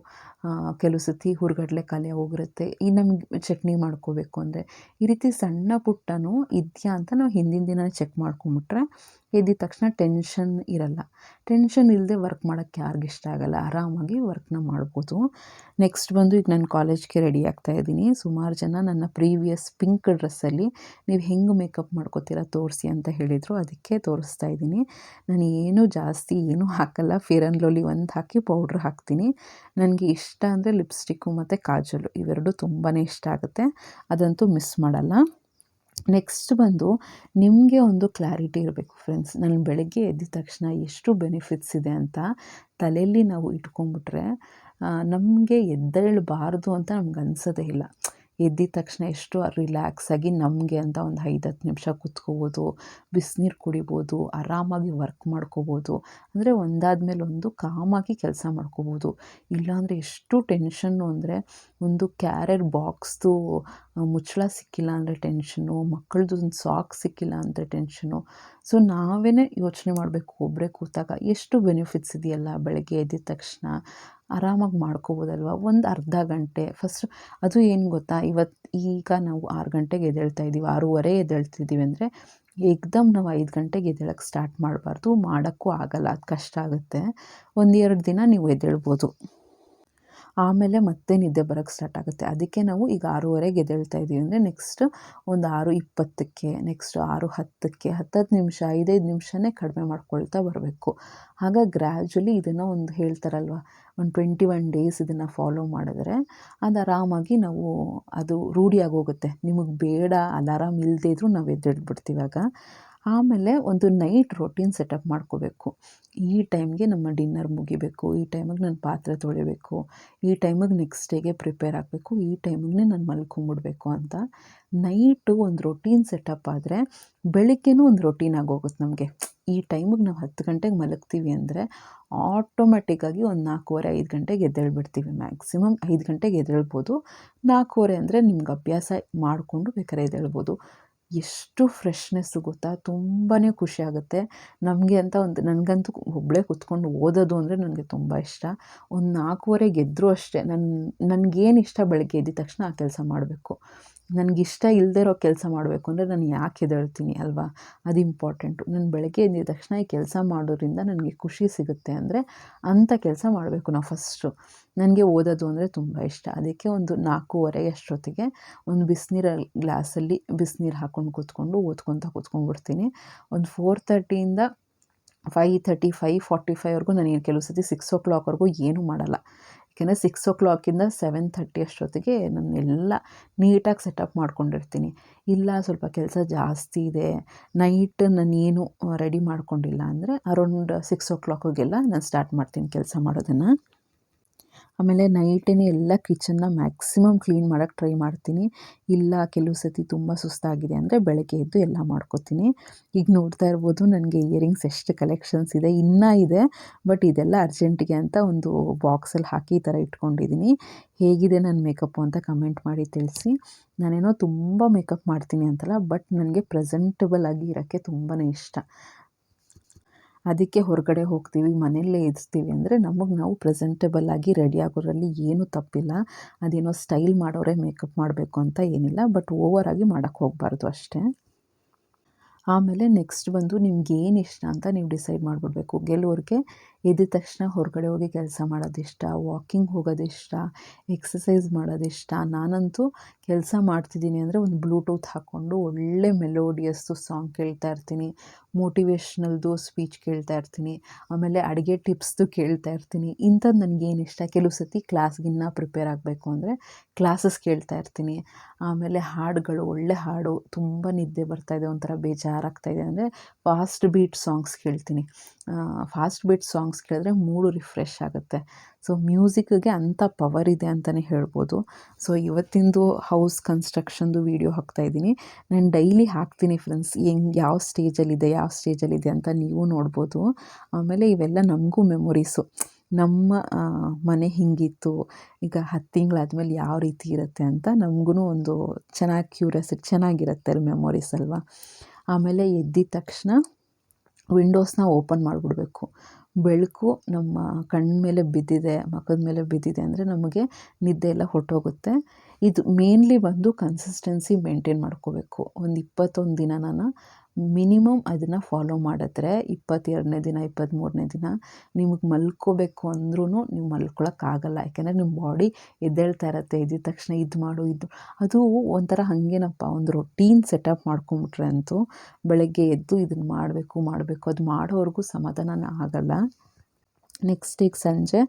ಕೆಲವು ಸತಿ ಹುರ್ಗಡ್ಲೆ ಖಾಲಿ ಹೋಗಿರುತ್ತೆ ಈ ನಮಗೆ ಚಟ್ನಿ ಮಾಡ್ಕೋಬೇಕು ಅಂದರೆ. ಈ ರೀತಿ ಸಣ್ಣ ಪುಟ್ಟನೂ ಇದೆಯಾ ಅಂತ ನಾವು ಹಿಂದಿನ ದಿನ ಚೆಕ್ ಮಾಡ್ಕೊಂಬಿಟ್ರೆ ಎದ್ದಿದ ತಕ್ಷಣ ಟೆನ್ಷನ್ ಇರಲ್ಲ. ಟೆನ್ಷನ್ ಇಲ್ಲದೆ ವರ್ಕ್ ಮಾಡೋಕ್ಕೆ ಯಾರಿಗೆ ಇಷ್ಟ ಆಗಲ್ಲ. ಆರಾಮಾಗಿ ವರ್ಕ್ನ ಮಾಡ್ಬೋದು. ನೆಕ್ಸ್ಟ್ ಬಂದು ಈಗ ನಾನು ಕಾಲೇಜ್ಗೆ ರೆಡಿ ಆಗ್ತಾ ಇದ್ದೀನಿ. ಸುಮಾರು ಜನ ನನ್ನ ಪ್ರೀವಿಯಸ್ ಪಿಂಕ್ ಡ್ರೆಸ್ಸಲ್ಲಿ ನೀವು ಹೆಂಗೆ ಮೇಕಪ್ ಮಾಡ್ಕೋತೀರಾ ತೋರಿಸಿ ಅಂತ ಹೇಳಿದರು. ಅದಕ್ಕೆ ತೋರಿಸ್ತಾ ಇದ್ದೀನಿ. ನಾನು ಏನೂ ಜಾಸ್ತಿ ಏನೂ ಹಾಕಲ್ಲ. ಫೇರ್ ಆ್ಯಂಡ್ ಲವ್ಲಿ ಒಂದು ಹಾಕಿ ಪೌಡ್ರ್ ಹಾಕ್ತೀನಿ. ನನಗೆ ಇಷ್ಟ ಅಂದರೆ ಲಿಪ್ಸ್ಟಿಕ್ಕು ಮತ್ತು ಕಾಜಲು. ಇವೆರಡು ತುಂಬಾ ಇಷ್ಟ ಆಗುತ್ತೆ. ಅದಂತೂ ಮಿಸ್ ಮಾಡಲ್ಲ. ನೆಕ್ಸ್ಟ್ ಬಂದು ನಿಮಗೆ ಒಂದು ಕ್ಲಾರಿಟಿ ಇರಬೇಕು ಫ್ರೆಂಡ್ಸ್. ನಾನು ಬೆಳಗ್ಗೆ ಎದ್ದ ತಕ್ಷಣ ಎಷ್ಟು ಬೆನಿಫಿಟ್ಸ್ ಇದೆ ಅಂತ ತಲೆಯಲ್ಲಿ ನಾವು ಇಟ್ಕೊಂಡ್ಬಿಟ್ರೆ ನಮಗೆ ಎದ್ದೇಳಬಾರ್ದು ಅಂತ ನಮ್ಗೆ ಅನ್ಸೋದೇ ಇಲ್ಲ. ಎದ್ದಿದ ತಕ್ಷಣ ಎಷ್ಟು ರಿಲ್ಯಾಕ್ಸಾಗಿ ನಮಗೆ ಅಂತ ಒಂದು ಐದು ಹತ್ತು ನಿಮಿಷ ಕುತ್ಕೋಬೋದು, ಬಿಸಿನೀರು ಕುಡಿಬೋದು, ಆರಾಮಾಗಿ ವರ್ಕ್ ಮಾಡ್ಕೋಬೋದು. ಅಂದರೆ ಒಂದಾದ್ಮೇಲೆ ಒಂದು ಕಾಮಾಗಿ ಕೆಲಸ ಮಾಡ್ಕೋಬೋದು. ಇಲ್ಲಾಂದರೆ ಎಷ್ಟು ಟೆನ್ಷನ್ನು ಅಂದರೆ ಒಂದು ಕ್ಯಾರಿಯರ್ ಬಾಕ್ಸ್ದು ಮುಚ್ಚಳ ಸಿಕ್ಕಿಲ್ಲ ಅಂದರೆ ಟೆನ್ಷನು ಮಕ್ಕಳದ್ದು ಒಂದು ಸಾಕ್ ಸಿಕ್ಕಿಲ್ಲ ಅಂದರೆ ಟೆನ್ಷನು ಸೊ ನಾವೇ ಯೋಚನೆ ಮಾಡಬೇಕು ಒಬ್ಬರೇ ಕೂತಾಗ ಎಷ್ಟು ಬೆನಿಫಿಟ್ಸ್ ಇದೆಯಲ್ಲ ಬೆಳಗ್ಗೆ ಎದ್ದಿದ ತಕ್ಷಣ? ಆರಾಮಾಗಿ ಮಾಡ್ಕೋಬೋದಲ್ವ? ಒಂದು ಅರ್ಧ ಗಂಟೆ. ಫಸ್ಟ್ ಅದು ಏನು ಗೊತ್ತಾ? ಇವತ್ತು ಈಗ ನಾವು ಆರು ಗಂಟೆಗೆ ಎದ್ದೇಳ್ತಾ ಇದ್ದೀವಿ ಆರೂವರೆ ಎದ್ದೇಳ್ತಿದ್ದೀವಿ ಅಂದರೆ ಏಕ್ದಮ್ ನಾವು ಐದು ಗಂಟೆಗೆ ಎದ್ದೇಳಕ್ಕೆ ಸ್ಟಾರ್ಟ್ ಮಾಡಬಾರ್ದು. ಮಾಡೋಕ್ಕೂ ಆಗಲ್ಲ. ಅದು ಕಷ್ಟ ಆಗುತ್ತೆ. ಒಂದು ಎರಡು ದಿನ ನೀವು ಎದ್ದೇಳ್ಬೋದು. ಆಮೇಲೆ ಮತ್ತೆ ನಿದ್ದೆ ಬರೋಕ್ಕೆ ಸ್ಟಾರ್ಟ್ ಆಗುತ್ತೆ. ಅದಕ್ಕೆ ನಾವು ಈಗ ಆರೂವರೆಗೆ ಎದ್ದೇಳ್ತಾ ಇದ್ದೀವಿ ಅಂದರೆ ನೆಕ್ಸ್ಟ್ ಒಂದು ಆರು ಇಪ್ಪತ್ತಕ್ಕೆ ನೆಕ್ಸ್ಟ್ ಆರು ಹತ್ತಕ್ಕೆ, ಹತ್ತತ್ತು ನಿಮಿಷ, ಐದೈದು ನಿಮಿಷನೇ ಕಡಿಮೆ ಮಾಡ್ಕೊಳ್ತಾ ಬರಬೇಕು. ಆಗ ಗ್ರ್ಯಾಜುಲಿ ಇದನ್ನು ಒಂದು ಹೇಳ್ತಾರಲ್ವ, ಒಂದು ಟ್ವೆಂಟಿ ಒನ್ ಡೇಸ್ ಇದನ್ನು ಫಾಲೋ ಮಾಡಿದ್ರೆ ಅದು ಆರಾಮಾಗಿ ನಾವು ಅದು ರೂಢಿಯಾಗಿ ಹೋಗುತ್ತೆ ನಿಮಗೆ ಬೇಡ, ಅಲಾರಾಮ್ ಇಲ್ಲದೇ ಇದ್ದರೂ ನಾವು ಎದ್ದೇಳ್ಬಿಡ್ತೀವಾಗ ಆಮೇಲೆ ಒಂದು ನೈಟ್ ರೊಟೀನ್ ಸೆಟಪ್ ಮಾಡ್ಕೋಬೇಕು. ಈ ಟೈಮ್ಗೆ ನಮ್ಮ ಡಿನ್ನರ್ ಮುಗಿಬೇಕು, ಈ ಟೈಮಿಗೆ ನಾನು ಪಾತ್ರೆ ತೊಳಿಬೇಕು, ಈ ಟೈಮಿಗೆ ನೆಕ್ಸ್ಟ್ ಡೇಗೆ ಪ್ರಿಪೇರ್ ಆಗಬೇಕು, ಈ ಟೈಮಿಗೆ ನಾನು ಮಲ್ಕೊಂಬಿಡ್ಬೇಕು ಅಂತ ನೈಟು ಒಂದು ರೊಟೀನ್ ಸೆಟಪ್ ಆದರೆ ಬೆಳಿಗ್ಗೆನೂ ಒಂದು ರೊಟೀನ್ ಆಗೋಗುತ್ತೆ ನಮಗೆ. ಈ ಟೈಮಿಗೆ ನಾವು ಹತ್ತು ಗಂಟೆಗೆ ಮಲಗ್ತೀವಿ ಅಂದರೆ ಆಟೋಮೆಟಿಕ್ಕಾಗಿ ಒಂದು ನಾಲ್ಕೂವರೆ, ಐದು ಗಂಟೆಗೆ ಎದ್ದೇಳ್ಬಿಡ್ತೀವಿ. ಮ್ಯಾಕ್ಸಿಮಮ್ ಐದು ಗಂಟೆಗೆ ಎದ್ದೇಳ್ಬೋದು. ನಾಲ್ಕೂವರೆ ಅಂದರೆ ನಿಮ್ಗೆ ಅಭ್ಯಾಸ ಮಾಡಿಕೊಂಡು ಬೇಕಾದ್ರೆ ಎದ್ದೇಳ್ಬೋದು. ಎಷ್ಟು ಫ್ರೆಶ್ನೆಸ್ಸು ಗೊತ್ತಾ? ತುಂಬಾ ಖುಷಿ ಆಗುತ್ತೆ ನಮಗೆ ಅಂತ ಒಂದು, ನನಗಂತೂ ಒಬ್ಬಳೇ ಕುತ್ಕೊಂಡು ಓದೋದು ಅಂದರೆ ನನಗೆ ತುಂಬ ಇಷ್ಟ. ಒಂದು ನಾಲ್ಕೂವರೆ ಗೆದ್ದರೂ ಅಷ್ಟೇ. ನನ್ನ ನನಗೇನು ಇಷ್ಟ ಬೆಳಗ್ಗೆ ಎದ್ದ ತಕ್ಷಣ ಆ ಕೆಲಸ ಮಾಡಬೇಕು. ನನಗಿಷ್ಟ ಇಲ್ಲದೇ ಇರೋ ಕೆಲಸ ಮಾಡಬೇಕು ಅಂದರೆ ನಾನು ಯಾಕೆ ಹೆದಳ್ತೀನಿ ಅಲ್ವಾ? ಅದು ಇಂಪಾರ್ಟೆಂಟು ನಾನು ಬೆಳಗ್ಗೆ ಎದ್ದಿದ ತಕ್ಷಣ ಈ ಕೆಲಸ ಮಾಡೋದ್ರಿಂದ ನನಗೆ ಖುಷಿ ಸಿಗುತ್ತೆ ಅಂದರೆ ಅಂಥ ಕೆಲಸ ಮಾಡಬೇಕು ನಾವು ಫಸ್ಟು ನನಗೆ ಓದೋದು ಅಂದರೆ ತುಂಬ ಇಷ್ಟ. ಅದಕ್ಕೆ ಒಂದು ನಾಲ್ಕೂವರೆ ಅಷ್ಟೊತ್ತಿಗೆ ಒಂದು ಬಿಸಿನೀರ ಗ್ಲಾಸಲ್ಲಿ ಬಿಸಿನೀರು ಹಾಕ್ಕೊಂಡು ಕೂತ್ಕೊಂಡು ಓದ್ಕೊತ ಕೂತ್ಕೊಂಡ್ಬಿಡ್ತೀನಿ. ಒಂದು ಫೋರ್ ತರ್ಟಿಯಿಂದ ಫೈ ತರ್ಟಿ ಫೈ ಫಾರ್ಟಿ ಫೈವ್ವರೆಗೂ ನನಗೆ ಕೆಲವು ಸತಿ ಸಿಕ್ಸ್ ಓ ಕ್ಲಾಕ್ವರೆಗೂ ಏನೂ ಮಾಡಲ್ಲ. ಯಾಕೆಂದರೆ ಸಿಕ್ಸ್ ಓ ಕ್ಲಾಕಿಂದ ಸೆವೆನ್ ಥರ್ಟಿ ಅಷ್ಟೊತ್ತಿಗೆ ನಾನು ಎಲ್ಲ ನೀಟಾಗಿ ಸೆಟಪ್ ಮಾಡ್ಕೊಂಡಿರ್ತೀನಿ. ಇಲ್ಲ, ಸ್ವಲ್ಪ ಕೆಲಸ ಜಾಸ್ತಿ ಇದೆ. ನೈಟ್ ನಾನು ಏನು ರೆಡಿ ಮಾಡ್ಕೊಂಡಿಲ್ಲ ಅಂದರೆ ಅರೌಂಡ್ ಸಿಕ್ಸ್ ಓ ಕ್ಲಾಕಿಗೆಲ್ಲ ನಾನು ಸ್ಟಾರ್ಟ್ ಮಾಡ್ತೀನಿ ಕೆಲಸ ಮಾಡೋದನ್ನು. ಆಮೇಲೆ ನೈಟೇ ಎಲ್ಲ ಕಿಚನ್ನ ಮ್ಯಾಕ್ಸಿಮಮ್ ಕ್ಲೀನ್ ಮಾಡೋಕ್ಕೆ ಟ್ರೈ ಮಾಡ್ತೀನಿ. ಇಲ್ಲ, ಕೆಲವು ಸತಿ ತುಂಬ ಸುಸ್ತಾಗಿದೆ ಅಂದರೆ ಬೆಳಗ್ಗೆ ಎದ್ದು ಎಲ್ಲ ಮಾಡ್ಕೋತೀನಿ. ಈಗ ನೋಡ್ತಾ ಇರ್ಬೋದು, ನನಗೆ ಇಯರಿಂಗ್ಸ್ ಎಷ್ಟು ಕಲೆಕ್ಷನ್ಸ್ ಇದೆ, ಇನ್ನೂ ಇದೆ, ಬಟ್ ಇದೆಲ್ಲ ಅರ್ಜೆಂಟಿಗೆ ಅಂತ ಒಂದು ಬಾಕ್ಸಲ್ಲಿ ಹಾಕಿ ಈ ಥರ ಇಟ್ಕೊಂಡಿದ್ದೀನಿ. ಹೇಗಿದೆ ನನ್ನ ಮೇಕಪ್ಪು ಅಂತ ಕಮೆಂಟ್ ಮಾಡಿ ತಿಳಿಸಿ. ನಾನೇನೋ ತುಂಬ ಮೇಕಪ್ ಮಾಡ್ತೀನಿ ಅಂತಲ್ಲ, ಬಟ್ ನನಗೆ ಪ್ರೆಸೆಂಟಬಲ್ ಆಗಿ ಇರೋಕ್ಕೆ ತುಂಬಾ ಇಷ್ಟ. ಅದಕ್ಕೆ ಹೊರಗಡೆ ಹೋಗ್ತೀವಿ, ಮನೆಯಲ್ಲೇ ಇರ್ತೀವಿ ಅಂದರೆ ನಮಗೆ ನಾವು ಪ್ರೆಸೆಂಟೇಬಲ್ ಆಗಿ ರೆಡಿ ಆಗೋರಲ್ಲಿ ಏನೂ ತಪ್ಪಿಲ್ಲ. ಅದೇನೋ ಸ್ಟೈಲ್ ಮಾಡೋರೆ ಮೇಕಪ್ ಮಾಡಬೇಕು ಅಂತ ಏನಿಲ್ಲ ಬಟ್ ಓವರಾಗಿ ಮಾಡೋಕ್ಕೆ ಹೋಗಬಾರ್ದು ಅಷ್ಟೇ. ಆಮೇಲೆ ನೆಕ್ಸ್ಟ್ ಬಂದು ನಿಮ್ಗೆ ಏನು ಇಷ್ಟ ಅಂತ ನೀವು ಡಿಸೈಡ್ ಮಾಡಿಬಿಡ್ಬೇಕು. ಗೆಲ್ಲೋರಿಗೆ ಎದ್ದ ತಕ್ಷಣ ಹೊರಗಡೆ ಹೋಗಿ ಕೆಲಸ ಮಾಡೋದಿಷ್ಟ ವಾಕಿಂಗ್ ಹೋಗೋದಿಷ್ಟ ಎಕ್ಸಸೈಸ್ ಮಾಡೋದಿಷ್ಟ, ನಾನಂತೂ ಕೆಲಸ ಮಾಡ್ತಿದ್ದೀನಿ ಅಂದರೆ ಒಂದು ಬ್ಲೂಟೂತ್ ಹಾಕ್ಕೊಂಡು ಒಳ್ಳೆ ಮೆಲೋಡಿಯಸ್ದು ಸಾಂಗ್ ಕೇಳ್ತಾ ಇರ್ತೀನಿ ಮೋಟಿವೇಶ್ನಲ್ದು ಸ್ಪೀಚ್ ಕೇಳ್ತಾ ಇರ್ತೀನಿ, ಆಮೇಲೆ ಅಡುಗೆ ಟಿಪ್ಸ್ದು ಕೇಳ್ತಾ ಇರ್ತೀನಿ. ಇಂಥದ್ದು ನನಗೇನು ಇಷ್ಟ? ಕೆಲವು ಸತಿ ಕ್ಲಾಸ್ಗಿನ್ನ ಪ್ರಿಪೇರ್ ಆಗಬೇಕು ಅಂದರೆ ಕ್ಲಾಸಸ್ ಕೇಳ್ತಾ ಇರ್ತೀನಿ. ಆಮೇಲೆ ಹಾಡುಗಳು, ಒಳ್ಳೆ ಹಾಡು, ತುಂಬ ನಿದ್ದೆ ಬರ್ತಾಯಿದೆ ಒಂಥರ ಬೇಜಾರಾಗ್ತಾಯಿದೆ ಅಂದರೆ ಫಾಸ್ಟ್ ಬೀಟ್ ಸಾಂಗ್ಸ್ ಕೇಳ್ತೀನಿ. ಫಾಸ್ಟ್ ಬೀಟ್ ಸಾಂಗ್ಸ್ ಕೇಳಿದ್ರೆ ಮೂಡು ರಿಫ್ರೆಶ್ ಆಗುತ್ತೆ. ಸೊ, ಮ್ಯೂಸಿಕ್ಗೆ ಅಂಥ ಪವರ್ ಇದೆ ಅಂತಲೇ ಹೇಳ್ಬೋದು. ಸೊ, ಇವತ್ತಿಂದು ಹೌಸ್ ಕನ್ಸ್ಟ್ರಕ್ಷನ್ದು ವೀಡಿಯೋ ಹಾಕ್ತಾಯಿದ್ದೀನಿ ನಾನು ಡೈಲಿ ಹಾಕ್ತೀನಿ ಫ್ರೆಂಡ್ಸ್ ಹೆಂಗೆ, ಯಾವ ಸ್ಟೇಜಲ್ಲಿದೆ ಯಾವ ಸ್ಟೇಜಲ್ಲಿದೆ ಅಂತ ನೀವು ನೋಡ್ಬೋದು. ಆಮೇಲೆ ಇವೆಲ್ಲ ನಮಗೂ ಮೆಮೊರೀಸು ನಮ್ಮ ಮನೆ ಹೀಗಿತ್ತು. ಈಗ ಹತ್ತು ತಿಂಗಳಾದ್ಮೇಲೆ ಯಾವ ರೀತಿ ಇರುತ್ತೆ ಅಂತ ನಮಗೂ ಒಂದು ಚೆನ್ನಾಗಿ ಕ್ಯೂರಿಯಾಸಿಟಿ ಚೆನ್ನಾಗಿರುತ್ತೆ ಅಲ್ಲಿ ಮೆಮೊರೀಸ್ ಅಲ್ವಾ. ಆಮೇಲೆ ಎದ್ದಿದ ತಕ್ಷಣ ವಿಂಡೋಸ್ನ ಓಪನ್ ಮಾಡಿಬಿಡ್ಬೇಕು. ಬೆಳಕು ನಮ್ಮ ಕಣ್ಣ ಮೇಲೆ ಬಿದ್ದಿದೆ ಮಖದ ಮೇಲೆ ಬಿದ್ದಿದೆ ಅಂದರೆ ನಮಗೆ ನಿದ್ದೆ ಎಲ್ಲ ಹೊರಟೋಗುತ್ತೆ. ಇದು ಮೇನ್ಲಿ ಬಂದು ಕನ್ಸಿಸ್ಟೆನ್ಸಿ ಮೇಂಟೈನ್ ಮಾಡ್ಕೋಬೇಕು. ಒಂದು ಇಪ್ಪತ್ತೊಂದು ದಿನ ನಾನು ಮಿನಿಮಮ್ ಅದನ್ನು ಫಾಲೋ ಮಾಡಿದ್ರೆ ಇಪ್ಪತ್ತೆರಡನೇ ದಿನ ಇಪ್ಪತ್ತ್ಮೂರನೇ ದಿನ ನಿಮಗೆ ಮಲ್ಕೋಬೇಕು ಅಂದ್ರೂ ನೀವು ಮಲ್ಕೊಳಕ್ಕಾಗಲ್ಲ. ಯಾಕೆಂದರೆ ನಿಮ್ಮ ಬಾಡಿ ಎದ್ದೇಳ್ತಾ ಇರತ್ತೆ ಎದ್ದಿದ ತಕ್ಷಣ ಇದು ಮಾಡು, ಇದು ಅದು ಒಂಥರ ಹಾಗೇನಪ್ಪ, ಒಂದು ರೊಟೀನ್ ಸೆಟಪ್ ಮಾಡ್ಕೊಂಬಿಟ್ರೆ ಅಂತೂ ಬೆಳಗ್ಗೆ ಎದ್ದು ಇದನ್ನು ಮಾಡಬೇಕು ಮಾಡಬೇಕು, ಅದು ಮಾಡೋವರೆಗೂ ಸಮಾಧಾನ ಆಗಲ್ಲ. ನೆಕ್ಸ್ಟ್ ಈಗ ಸಂಜೆ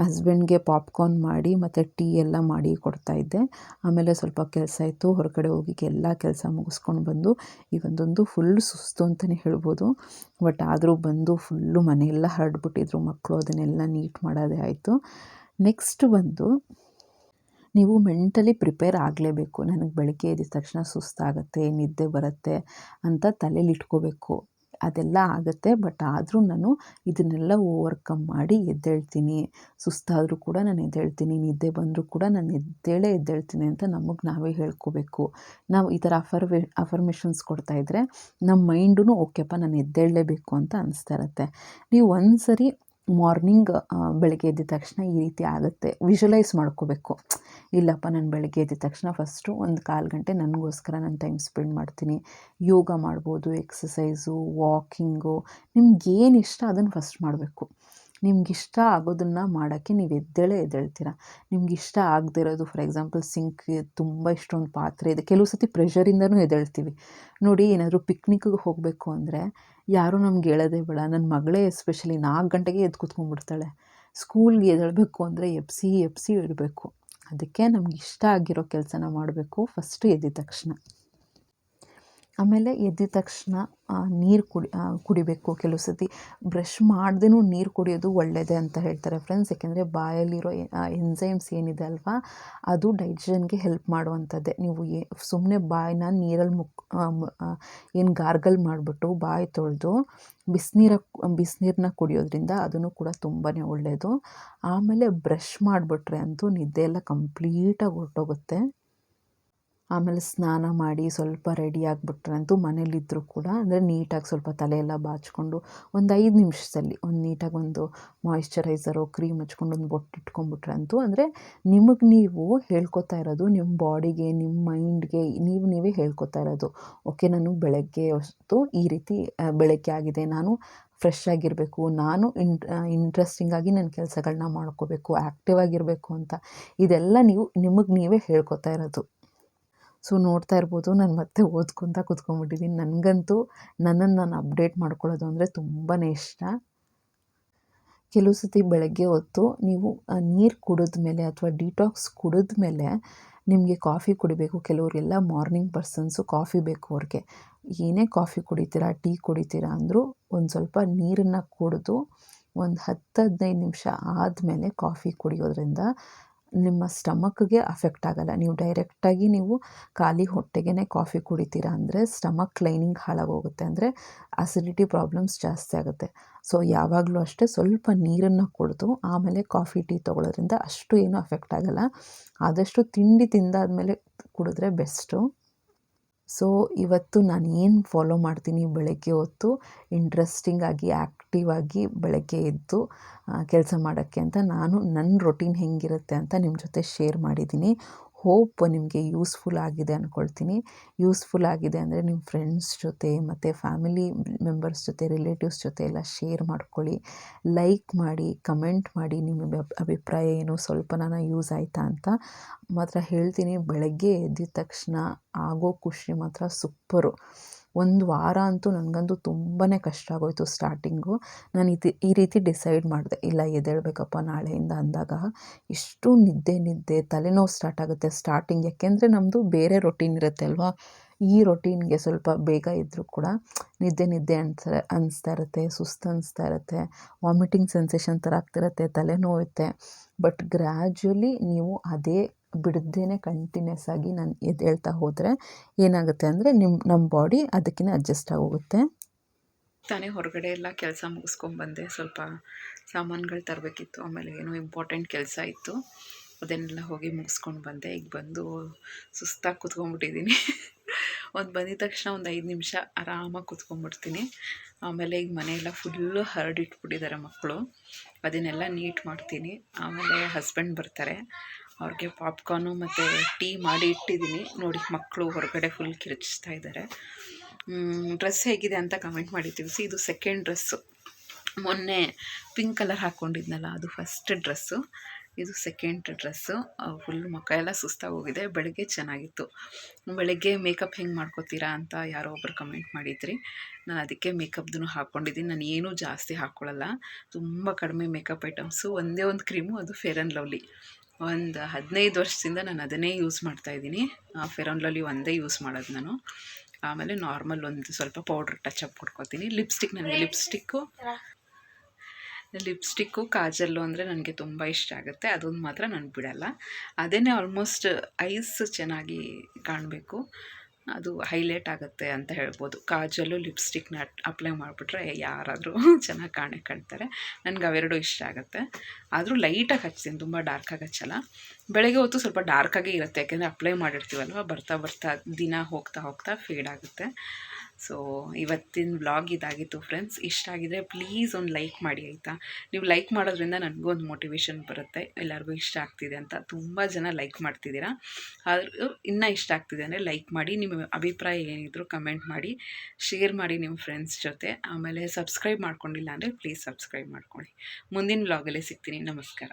ಹಸ್ಬೆಂಡ್ಗೆ ಪಾಪ್ಕಾರ್ನ್ ಮಾಡಿ ಮತ್ತು ಟೀ ಎಲ್ಲ ಮಾಡಿ ಕೊಡ್ತಾಯಿದ್ದೆ ಆಮೇಲೆ ಸ್ವಲ್ಪ ಕೆಲಸ ಇತ್ತು ಹೊರಗಡೆ ಹೋಗಿ ಎಲ್ಲ ಕೆಲಸ ಮುಗಿಸ್ಕೊಂಡು ಬಂದು ಇವೊಂದೊಂದು ಫುಲ್ ಸುಸ್ತು ಅಂತಲೇ ಹೇಳ್ಬೋದು. ಬಟ್ ಆದರೂ ಬಂದು ಫುಲ್ಲು ಮನೆಯೆಲ್ಲ ಹರಡ್ಬಿಟ್ಟಿದ್ರು. ಮಕ್ಕಳು ಅದನ್ನೆಲ್ಲ ನೀಟ್ ಮಾಡೋದೇ ಆಯಿತು. ನೆಕ್ಸ್ಟ್ ಬಂದು ನೀವು ಮೆಂಟಲಿ ಪ್ರಿಪೇರ್ ಆಗಲೇಬೇಕು. ನನಗೆ ಬೆಳಗ್ಗೆ ಎದ್ದ ತಕ್ಷಣ ಸುಸ್ತಾಗುತ್ತೆ, ನಿದ್ದೆ ಬರುತ್ತೆ ಅಂತ ತಲೆಯಲ್ಲಿ ಇಟ್ಕೋಬೇಕು. ಅದೆಲ್ಲ ಆಗುತ್ತೆ. ಬಟ್ ಆದರೂ ನಾನು ಇದನ್ನೆಲ್ಲ ಓವರ್ಕಮ್ ಮಾಡಿ ಎದ್ದೇಳ್ತೀನಿ. ಸುಸ್ತಾದರೂ ಕೂಡ ನಾನು ಎದ್ದೇಳ್ತೀನಿ. ನಿದ್ದೆ ಬಂದರೂ ಕೂಡ ನಾನು ಎದ್ದೇಳೇ ಎದ್ದೇಳ್ತೀನಿ ಅಂತ ನಮಗೆ ನಾವೇ ಹೇಳ್ಕೋಬೇಕು. ನಾವು ಈ ಥರ ಅಫರ್ವೇ, ಅಫರ್ಮೇಷನ್ಸ್ ಕೊಡ್ತಾಯಿದ್ರೆ ನಮ್ಮ ಮೈಂಡೂ ಓಕೆಪ್ಪ ನಾನು ಎದ್ದೇಳಲೇಬೇಕು ಅಂತ ಅನಿಸ್ತಾ ಇರುತ್ತೆ. ನೀವು ಒಂದು ಸರಿ ಮಾರ್ನಿಂಗ್ ಬೆಳಗ್ಗೆ ಎದ್ದ ತಕ್ಷಣ ಈ ರೀತಿ ಆಗುತ್ತೆ. ವಿಜುವಲೈಸ್ ಮಾಡ್ಕೋಬೇಕು. ಇಲ್ಲಪ್ಪ, ನಾನು ಬೆಳಗ್ಗೆ ಎದ್ದ ತಕ್ಷಣ ಫಸ್ಟು ಒಂದು ಕಾಲು ಗಂಟೆ ನನಗೋಸ್ಕರ ನಾನು ಟೈಮ್ ಸ್ಪೆಂಡ್ ಮಾಡ್ತೀನಿ. ಯೋಗ ಮಾಡ್ಬೋದು ಎಕ್ಸಸೈಸು ವಾಕಿಂಗು ನಿಮ್ಗೇನು ಇಷ್ಟ ಅದನ್ನು ಫಸ್ಟ್ ಮಾಡಬೇಕು. ನಿಮ್ಗಿಷ್ಟ ಆಗೋದನ್ನು ಮಾಡೋಕ್ಕೆ ನೀವು ಎದ್ದೇಳೇ ಎದ್ದೇಳ್ತೀರ. ನಿಮ್ಗೆ ಇಷ್ಟ ಆಗದೇ ಇರೋದು ಫಾರ್ ಎಕ್ಸಾಂಪಲ್ ಸಿಂಕ್ ತುಂಬ ಇಷ್ಟೊಂದು ಪಾತ್ರೆ ಇದೆ. ಕೆಲವು ಸತಿ ಪ್ರೆಷರಿಂದನೂ ಎದ್ದೇಳ್ತೀವಿ. ನೋಡಿ, ಏನಾದರೂ ಪಿಕ್ನಿಕ್ಗೆ ಹೋಗಬೇಕು ಅಂದರೆ ಯಾರೂ ನಮ್ಗೆ ಹೇಳೋದೇ ಬೇಡ. ನನ್ನ ಮಗಳೇ ಎಸ್ಪೆಷಲಿ ನಾಲ್ಕು ಗಂಟೆಗೆ ಎದ್ದು ಕೂತ್ಕೊಂಡ್ಬಿಡ್ತಾಳೆ. ಸ್ಕೂಲ್ಗೆ ಎದ್ದೇಳಬೇಕು ಅಂದರೆ ಎಪ್ಸಿ ಎಪ್ಸಿ ಇಡಬೇಕು ಅದಕ್ಕೆ ನಮ್ಗೆ ಇಷ್ಟ ಆಗಿರೋ ಕೆಲಸನ ಮಾಡಬೇಕು ಫಸ್ಟು ಎದ್ದಿದ ತಕ್ಷಣ. ಆಮೇಲೆ ಎದ್ದಿದ ತಕ್ಷಣ ನೀರು ಕುಡಿ ಕುಡಿಬೇಕು ಕೆಲವು ಸತಿ. ಬ್ರಷ್ ಮಾಡ್ದೇನೂ ನೀರು ಕುಡಿಯೋದು ಒಳ್ಳೆಯದೇ ಅಂತ ಹೇಳ್ತಾರೆ ಫ್ರೆಂಡ್ಸ್ ಏಕೆಂದರೆ ಬಾಯಲ್ಲಿರೋ ಎನ್ಸೈಮ್ಸ್ ಏನಿದೆ ಅಲ್ವಾ, ಅದು ಡೈಜೆಷನ್ಗೆ ಹೆಲ್ಪ್ ಮಾಡುವಂಥದ್ದೇ. ನೀವು ಸುಮ್ಮನೆ ಬಾಯಿನ ನೀರಲ್ಲಿ ಮುಕ್ ಏನು ಗಾರ್ಗಲ್ ಮಾಡಿಬಿಟ್ಟು ಬಾಯಿ ತೊಳೆದು ಬಿಸಿನೀರ ಬಿಸಿನೀರನ್ನ ಕುಡಿಯೋದ್ರಿಂದ ಅದನ್ನು ಕೂಡ ತುಂಬಾ ಒಳ್ಳೆಯದು ಆಮೇಲೆ ಬ್ರಷ್ ಮಾಡಿಬಿಟ್ರೆ ಅಂತೂ ನಿದ್ದೆ ಎಲ್ಲ ಕಂಪ್ಲೀಟಾಗಿ ಹೊರಟೋಗುತ್ತೆ. ಆಮೇಲೆ ಸ್ನಾನ ಮಾಡಿ ಸ್ವಲ್ಪ ರೆಡಿ ಆಗಿಬಿಟ್ರಂತೂ ಮನೇಲಿದ್ದರೂ ಕೂಡ, ಅಂದರೆ ನೀಟಾಗಿ ಸ್ವಲ್ಪ ತಲೆಯೆಲ್ಲ ಬಾಚಿಕೊಂಡು ಒಂದು ಐದು ನಿಮಿಷದಲ್ಲಿ ಒಂದು ನೀಟಾಗಿ ಒಂದು ಮಾಯಿಶ್ಚರೈಸರು ಕ್ರೀಮ್ ಹಚ್ಕೊಂಡು ಒಂದು ಬೊಟ್ಟು ಇಟ್ಕೊಂಡ್ಬಿಟ್ರಂತೂ ಅಂದರೆ ನಿಮಗೆ ನೀವು ಹೇಳ್ಕೊತಾ ಇರೋದು ನಿಮ್ಮ ಬಾಡಿಗೆ ನಿಮ್ಮ ಮೈಂಡ್ಗೆ ನೀವು ನೀವೇ ಹೇಳ್ಕೊತಾ ಇರೋದು. ಓಕೆ, ನಾನು ಬೆಳಗ್ಗೆ ಹೊತ್ತು ಈ ರೀತಿ ಬೆಳಗ್ಗೆ ಆಗಿದೆ, ನಾನು ಫ್ರೆಶ್ ಆಗಿರಬೇಕು, ನಾನು ಇಂಟ್ ಇಂಟ್ರೆಸ್ಟಿಂಗಾಗಿ ನನ್ನ ಕೆಲಸಗಳನ್ನ ಮಾಡ್ಕೋಬೇಕು ಆ್ಯಕ್ಟಿವ್ ಆಗಿರಬೇಕು ಅಂತ, ಇದೆಲ್ಲ ನೀವು, ನಿಮಗೆ ನೀವೇ ಹೇಳ್ಕೊತಾ ಇರೋದು. ಸೊ, ನೋಡ್ತಾ ಇರ್ಬೋದು. ನಾನು ಮತ್ತೆ ಓದ್ಕೊತ ಕುತ್ಕೊಂಡ್ಬಿಟ್ಟಿದ್ದೀನಿ ನನಗಂತೂ ನನ್ನನ್ನು ನಾನು ಅಪ್ಡೇಟ್ ಮಾಡ್ಕೊಳ್ಳೋದು ಅಂದರೆ ತುಂಬಾ ಇಷ್ಟ. ಕೆಲವು ಸತಿ ಬೆಳಗ್ಗೆ ಹೊತ್ತು ನೀವು ನೀರು ಕುಡಿದ ಮೇಲೆ ಅಥವಾ ಡಿಟಾಕ್ಸ್ ಕುಡಿದ ಮೇಲೆ ನಿಮಗೆ ಕಾಫಿ ಕುಡಿಬೇಕು. ಕೆಲವರಿಗೆಲ್ಲ ಮಾರ್ನಿಂಗ್ ಪರ್ಸನ್ಸು ಕಾಫಿ ಬೇಕು ಅವ್ರಿಗೆ. ಏನೇ ಕಾಫಿ ಕುಡಿತೀರಾ, ಟೀ ಕುಡಿತೀರಾ ಅಂದರೂ ಒಂದು ಸ್ವಲ್ಪ ನೀರನ್ನು ಕುಡಿದು ಒಂದು ಹತ್ತು ಹದಿನೈದು ನಿಮಿಷ ಆದಮೇಲೆ ಕಾಫಿ ಕುಡಿಯೋದ್ರಿಂದ ನಿಮ್ಮ ಸ್ಟಮಕ್ಗೆ ಅಫೆಕ್ಟ್ ಆಗಲ್ಲ. ನೀವು ಡೈರೆಕ್ಟಾಗಿ ನೀವು ಖಾಲಿ ಹೊಟ್ಟೆಗೆ ಕಾಫಿ ಕುಡಿತೀರಾ ಅಂದರೆ ಸ್ಟಮಕ್ ಲೈನಿಂಗ್ ಹಾಳಾಗೋಗುತ್ತೆ ಅಂದರೆ ಅಸಿಡಿಟಿ ಪ್ರಾಬ್ಲಮ್ಸ್ ಜಾಸ್ತಿ ಆಗುತ್ತೆ. ಸೊ, ಯಾವಾಗಲೂ ಅಷ್ಟೇ ಸ್ವಲ್ಪ ನೀರನ್ನು ಕುಡಿದು ಆಮೇಲೆ ಕಾಫಿ, ಟೀ ತೊಗೊಳೋದ್ರಿಂದ ಅಷ್ಟು ಏನೂ ಅಫೆಕ್ಟ್ ಆಗೋಲ್ಲ. ಆದಷ್ಟು ತಿಂಡಿ ತಿಂದಾದಮೇಲೆ ಕುಡಿದ್ರೆ ಬೆಸ್ಟು. ಸೊ, ಇವತ್ತು ನಾನು ಏನು ಫಾಲೋ ಮಾಡ್ತೀನಿ ಬೆಳಗ್ಗೆ ಹೊತ್ತು ಇಂಟ್ರೆಸ್ಟಿಂಗಾಗಿ ಆ್ಯಕ್ಟಿವ್ ಆಗಿ ಬೆಳಗ್ಗೆ ಎದ್ದು ಕೆಲಸ ಮಾಡೋಕ್ಕೆ ಅಂತ ನಾನು ನನ್ನ ರೊಟೀನ್ ಹೆಂಗಿರುತ್ತೆ ಅಂತ ನಿಮ್ಮ ಜೊತೆ ಶೇರ್ ಮಾಡಿದ್ದೀನಿ. ಹೋಪ್ ನಿಮಗೆ ಯೂಸ್ಫುಲ್ ಆಗಿದೆ ಅಂದ್ಕೊಳ್ತೀನಿ ಯೂಸ್ಫುಲ್ ಆಗಿದೆ ಅಂದರೆ ನಿಮ್ಮ ಫ್ರೆಂಡ್ಸ್ ಜೊತೆ ಮತ್ತು ಫ್ಯಾಮಿಲಿ ಮೆಂಬರ್ಸ್ ಜೊತೆ ರಿಲೇಟಿವ್ಸ್ ಜೊತೆ ಎಲ್ಲ ಶೇರ್ ಮಾಡ್ಕೊಳ್ಳಿ. ಲೈಕ್ ಮಾಡಿ ಕಮೆಂಟ್ ಮಾಡಿ ನಿಮ್ಮ ಅಭಿಪ್ರಾಯ ಏನು, ಸ್ವಲ್ಪ ನಾನು ಯೂಸ್ ಆಯಿತಾ ಅಂತ. ಮಾತ್ರ ಹೇಳ್ತೀನಿ, ಬೆಳಗ್ಗೆ ಎದ್ದಿದ ತಕ್ಷಣ ಆಗೋ ಖುಷಿ ಮಾತ್ರ ಸೂಪ್ಪರು ಒಂದು ವಾರ ಅಂತೂ ನನಗಂತೂ ತುಂಬಾ ಕಷ್ಟ ಆಗೋಯಿತು ಸ್ಟಾರ್ಟಿಂಗು ನಾನು ಇದು ಈ ರೀತಿ ಡಿಸೈಡ್ ಮಾಡಿದೆ, ಇಲ್ಲ ಎದ್ದೇಳಬೇಕಪ್ಪ ನಾಳೆಯಿಂದ ಅಂದಾಗ ಇಷ್ಟು ನಿದ್ದೆ ನಿದ್ದೆ, ತಲೆನೋವು ಸ್ಟಾರ್ಟ್ ಆಗುತ್ತೆ ಸ್ಟಾರ್ಟಿಂಗ್ ಯಾಕೆಂದರೆ ನಮ್ಮದು ಬೇರೆ ರೊಟೀನ್ ಇರುತ್ತೆ ಅಲ್ವಾ? ಈ ರೊಟೀನ್ಗೆ ಸ್ವಲ್ಪ ಬೇಗ ಇದ್ದರೂ ಕೂಡ ನಿದ್ದೆ ನಿದ್ದೆ ಅನ್ಸ ಅನ್ನಿಸ್ತಾ ಇರುತ್ತೆ, ಸುಸ್ತು ಅನ್ನಿಸ್ತಾ ಇರುತ್ತೆ ವಾಮಿಟಿಂಗ್ ಸೆನ್ಸೇಷನ್ ಥರ ಆಗ್ತಿರುತ್ತೆ ತಲೆನೋಯುತ್ತೆ ಬಟ್ ಗ್ರ್ಯಾಜುಲಿ ನೀವು ಅದೇ ಬಿಡದೇನೆ ಕಂಟಿನ್ಯೂಸ್ ಆಗಿ ನಾನು ಎದ್ದೇಳ್ತಾ ಹೋದರೆ ಏನಾಗುತ್ತೆ ಅಂದರೆ ನಿಮ್ಮ ನಮ್ಮ ಬಾಡಿ ಅದಕ್ಕಿಂತ ಅಡ್ಜಸ್ಟ್ ಆಗೋಗುತ್ತೆ. ತಾನೇ ಹೊರಗಡೆ ಎಲ್ಲ ಕೆಲಸ ಮುಗಿಸ್ಕೊಂಬಂದೆ, ಸ್ವಲ್ಪ ಸಾಮಾನುಗಳು ತರಬೇಕಿತ್ತು, ಆಮೇಲೆ ಏನೋ ಇಂಪಾರ್ಟೆಂಟ್ ಕೆಲಸ ಇತ್ತು. ಅದನ್ನೆಲ್ಲ ಹೋಗಿ ಮುಗಿಸ್ಕೊಂಡು ಬಂದೆ ಈಗ ಬಂದು ಸುಸ್ತಾಗಿ ಕುತ್ಕೊಂಡ್ಬಿಟ್ಟಿದ್ದೀನಿ. ಒಂದು ಬಂದಿದ ತಕ್ಷಣ ಒಂದು ಐದು ನಿಮಿಷ ಆರಾಮಾಗಿ ಕುತ್ಕೊಂಡ್ಬಿಡ್ತೀನಿ. ಆಮೇಲೆ ಈಗ ಮನೆಯೆಲ್ಲ ಫುಲ್ಲು ಹರಡಿಟ್ಬಿಟ್ಟಿದ್ದಾರೆ ಮಕ್ಕಳು ಅದನ್ನೆಲ್ಲ ನೀಟ್ ಮಾಡ್ತೀನಿ. ಆಮೇಲೆ ಹಸ್ಬೆಂಡ್ ಬರ್ತಾರೆ. ಅವ್ರಿಗೆ ಪಾಪ್ಕಾರ್ನು ಮತ್ತು ಟೀ ಮಾಡಿ ಇಟ್ಟಿದ್ದೀನಿ. ನೋಡಿ, ಮಕ್ಕಳು ಹೊರಗಡೆ ಫುಲ್ ಕಿರ್ಚಿಸ್ತಾ ಇದ್ದಾರೆ. ಡ್ರೆಸ್ ಹೇಗಿದೆ ಅಂತ ಕಮೆಂಟ್ ಮಾಡಿ ತಿಳಿಸಿ. ಇದು ಸೆಕೆಂಡ್ ಡ್ರೆಸ್ಸು ಮೊನ್ನೆ ಪಿಂಕ್ ಕಲರ್ ಹಾಕ್ಕೊಂಡಿದ್ನಲ್ಲ ಅದು ಫಸ್ಟ್ ಡ್ರೆಸ್ಸು ಇದು ಸೆಕೆಂಡ್ ಡ್ರೆಸ್ಸು ಫುಲ್ ಮುಖ ಎಲ್ಲ ಸುಸ್ತಾಗಿ ಹೋಗಿದೆ. ಬೆಳಗ್ಗೆ ಚೆನ್ನಾಗಿತ್ತು. ಬೆಳಗ್ಗೆ ಮೇಕಪ್ ಹೆಂಗೆ ಮಾಡ್ಕೋತೀರಾ ಅಂತ ಯಾರೋ ಒಬ್ಬರು ಕಮೆಂಟ್ ಮಾಡಿದ್ರಿ. ನಾನು ಅದಕ್ಕೆ ಮೇಕಪ್ದು ಹಾಕ್ಕೊಂಡಿದ್ದೀನಿ ನಾನು ಏನೂ ಜಾಸ್ತಿ ಹಾಕ್ಕೊಳ್ಳಲ್ಲ ತುಂಬ ಕಡಿಮೆ ಮೇಕಪ್ ಐಟಮ್ಸು ಒಂದೇ ಒಂದು ಕ್ರೀಮು ಅದು ಫೇರ್ ಆ್ಯಂಡ್ ಲವ್ಲಿ ಒಂದು ಹದಿನೈದು ವರ್ಷದಿಂದ ನಾನು ಅದನ್ನೇ ಯೂಸ್ ಮಾಡ್ತಾಯಿದ್ದೀನಿ ಫೆರೋನ್ ಲವ್ಲಿ ಒಂದೇ ಯೂಸ್ ಮಾಡೋದು ನಾನು. ಆಮೇಲೆ ನಾರ್ಮಲ್ ಒಂದು ಸ್ವಲ್ಪ ಪೌಡ್ರ್ ಟಚ್ ಅಪ್ ಕೊಡ್ಕೊತೀನಿ. ಲಿಪ್ಸ್ಟಿಕ್ ನನಗೆ ಲಿಪ್ಸ್ಟಿಕ್ಕು ಲಿಪ್ಸ್ಟಿಕ್ಕು ಕಾಜಲ್ಲು ಅಂದರೆ ನನಗೆ ತುಂಬ ಇಷ್ಟ ಆಗುತ್ತೆ. ಅದೊಂದು ಮಾತ್ರ ನಾನು ಬಿಡಲ್ಲ. ಅದೇ ಆಲ್ಮೋಸ್ಟ್ ಐಸ್ ಚೆನ್ನಾಗಿ ಕಾಣಬೇಕು. ಅದು ಹೈಲೈಟ್ ಆಗುತ್ತೆ ಅಂತ ಹೇಳ್ಬೋದು. ಕಾಜಲ್ಲು ಲಿಪ್ಸ್ಟಿಕ್ನ ಅಪ್ಲೈ ಮಾಡಿಬಿಟ್ರೆ ಯಾರಾದರೂ ಚೆನ್ನಾಗಿ ಕಾಣೆ ಕಾಣ್ತಾರೆ. ನನಗೆ ಅವೆರಡು ಇಷ್ಟ ಆಗುತ್ತೆ. ಆದರೂ ಲೈಟಾಗಿ ಹಚ್ತೀನಿ, ತುಂಬ ಡಾರ್ಕಾಗಿ ಹಚ್ಚಲ್ಲ. ಬೆಳಗ್ಗೆ ಹೊತ್ತು ಸ್ವಲ್ಪ ಡಾರ್ಕಾಗೇ ಇರುತ್ತೆ, ಯಾಕೆಂದರೆ ಅಪ್ಲೈ ಮಾಡಿರ್ತೀವಲ್ವ? ಬರ್ತಾ ಬರ್ತಾ ದಿನ ಹೋಗ್ತಾ ಹೋಗ್ತಾ ಫೇಡ್ ಆಗುತ್ತೆ. ಸೊ, ಇವತ್ತಿನ ವ್ಲಾಗ್ ಇದಾಗಿತ್ತು ಫ್ರೆಂಡ್ಸ್ ಇಷ್ಟ ಆಗಿದ್ರೆ ಪ್ಲೀಸ್ ಒಂದು ಲೈಕ್ ಮಾಡಿ, ಆಯಿತಾ? ನೀವು ಲೈಕ್ ಮಾಡೋದ್ರಿಂದ ನನಗೂ ಒಂದು ಮೋಟಿವೇಶನ್ ಬರುತ್ತೆ. ಎಲ್ಲರಿಗೂ ಇಷ್ಟ ಆಗ್ತಿದೆ ಅಂತ ತುಂಬ ಜನ ಲೈಕ್ ಮಾಡ್ತಿದ್ದೀರಾ. ಆದರೂ ಇನ್ನೂ ಇಷ್ಟ ಆಗ್ತಿದೆ ಅಂದರೆ ಲೈಕ್ ಮಾಡಿ, ನಿಮ್ಮ ಅಭಿಪ್ರಾಯ ಏನಿದ್ರು ಕಮೆಂಟ್ ಮಾಡಿ ಶೇರ್ ಮಾಡಿ ನಿಮ್ಮ ಫ್ರೆಂಡ್ಸ್ ಜೊತೆ. ಆಮೇಲೆ ಸಬ್ಸ್ಕ್ರೈಬ್ ಮಾಡ್ಕೊಂಡಿಲ್ಲ ಅಂದರೆ ಪ್ಲೀಸ್ ಸಬ್ಸ್ಕ್ರೈಬ್ ಮಾಡ್ಕೊಳ್ಳಿ. ಮುಂದಿನ ವ್ಲಾಗಲ್ಲೇ ಸಿಗ್ತೀನಿ. ನಮಸ್ಕಾರ.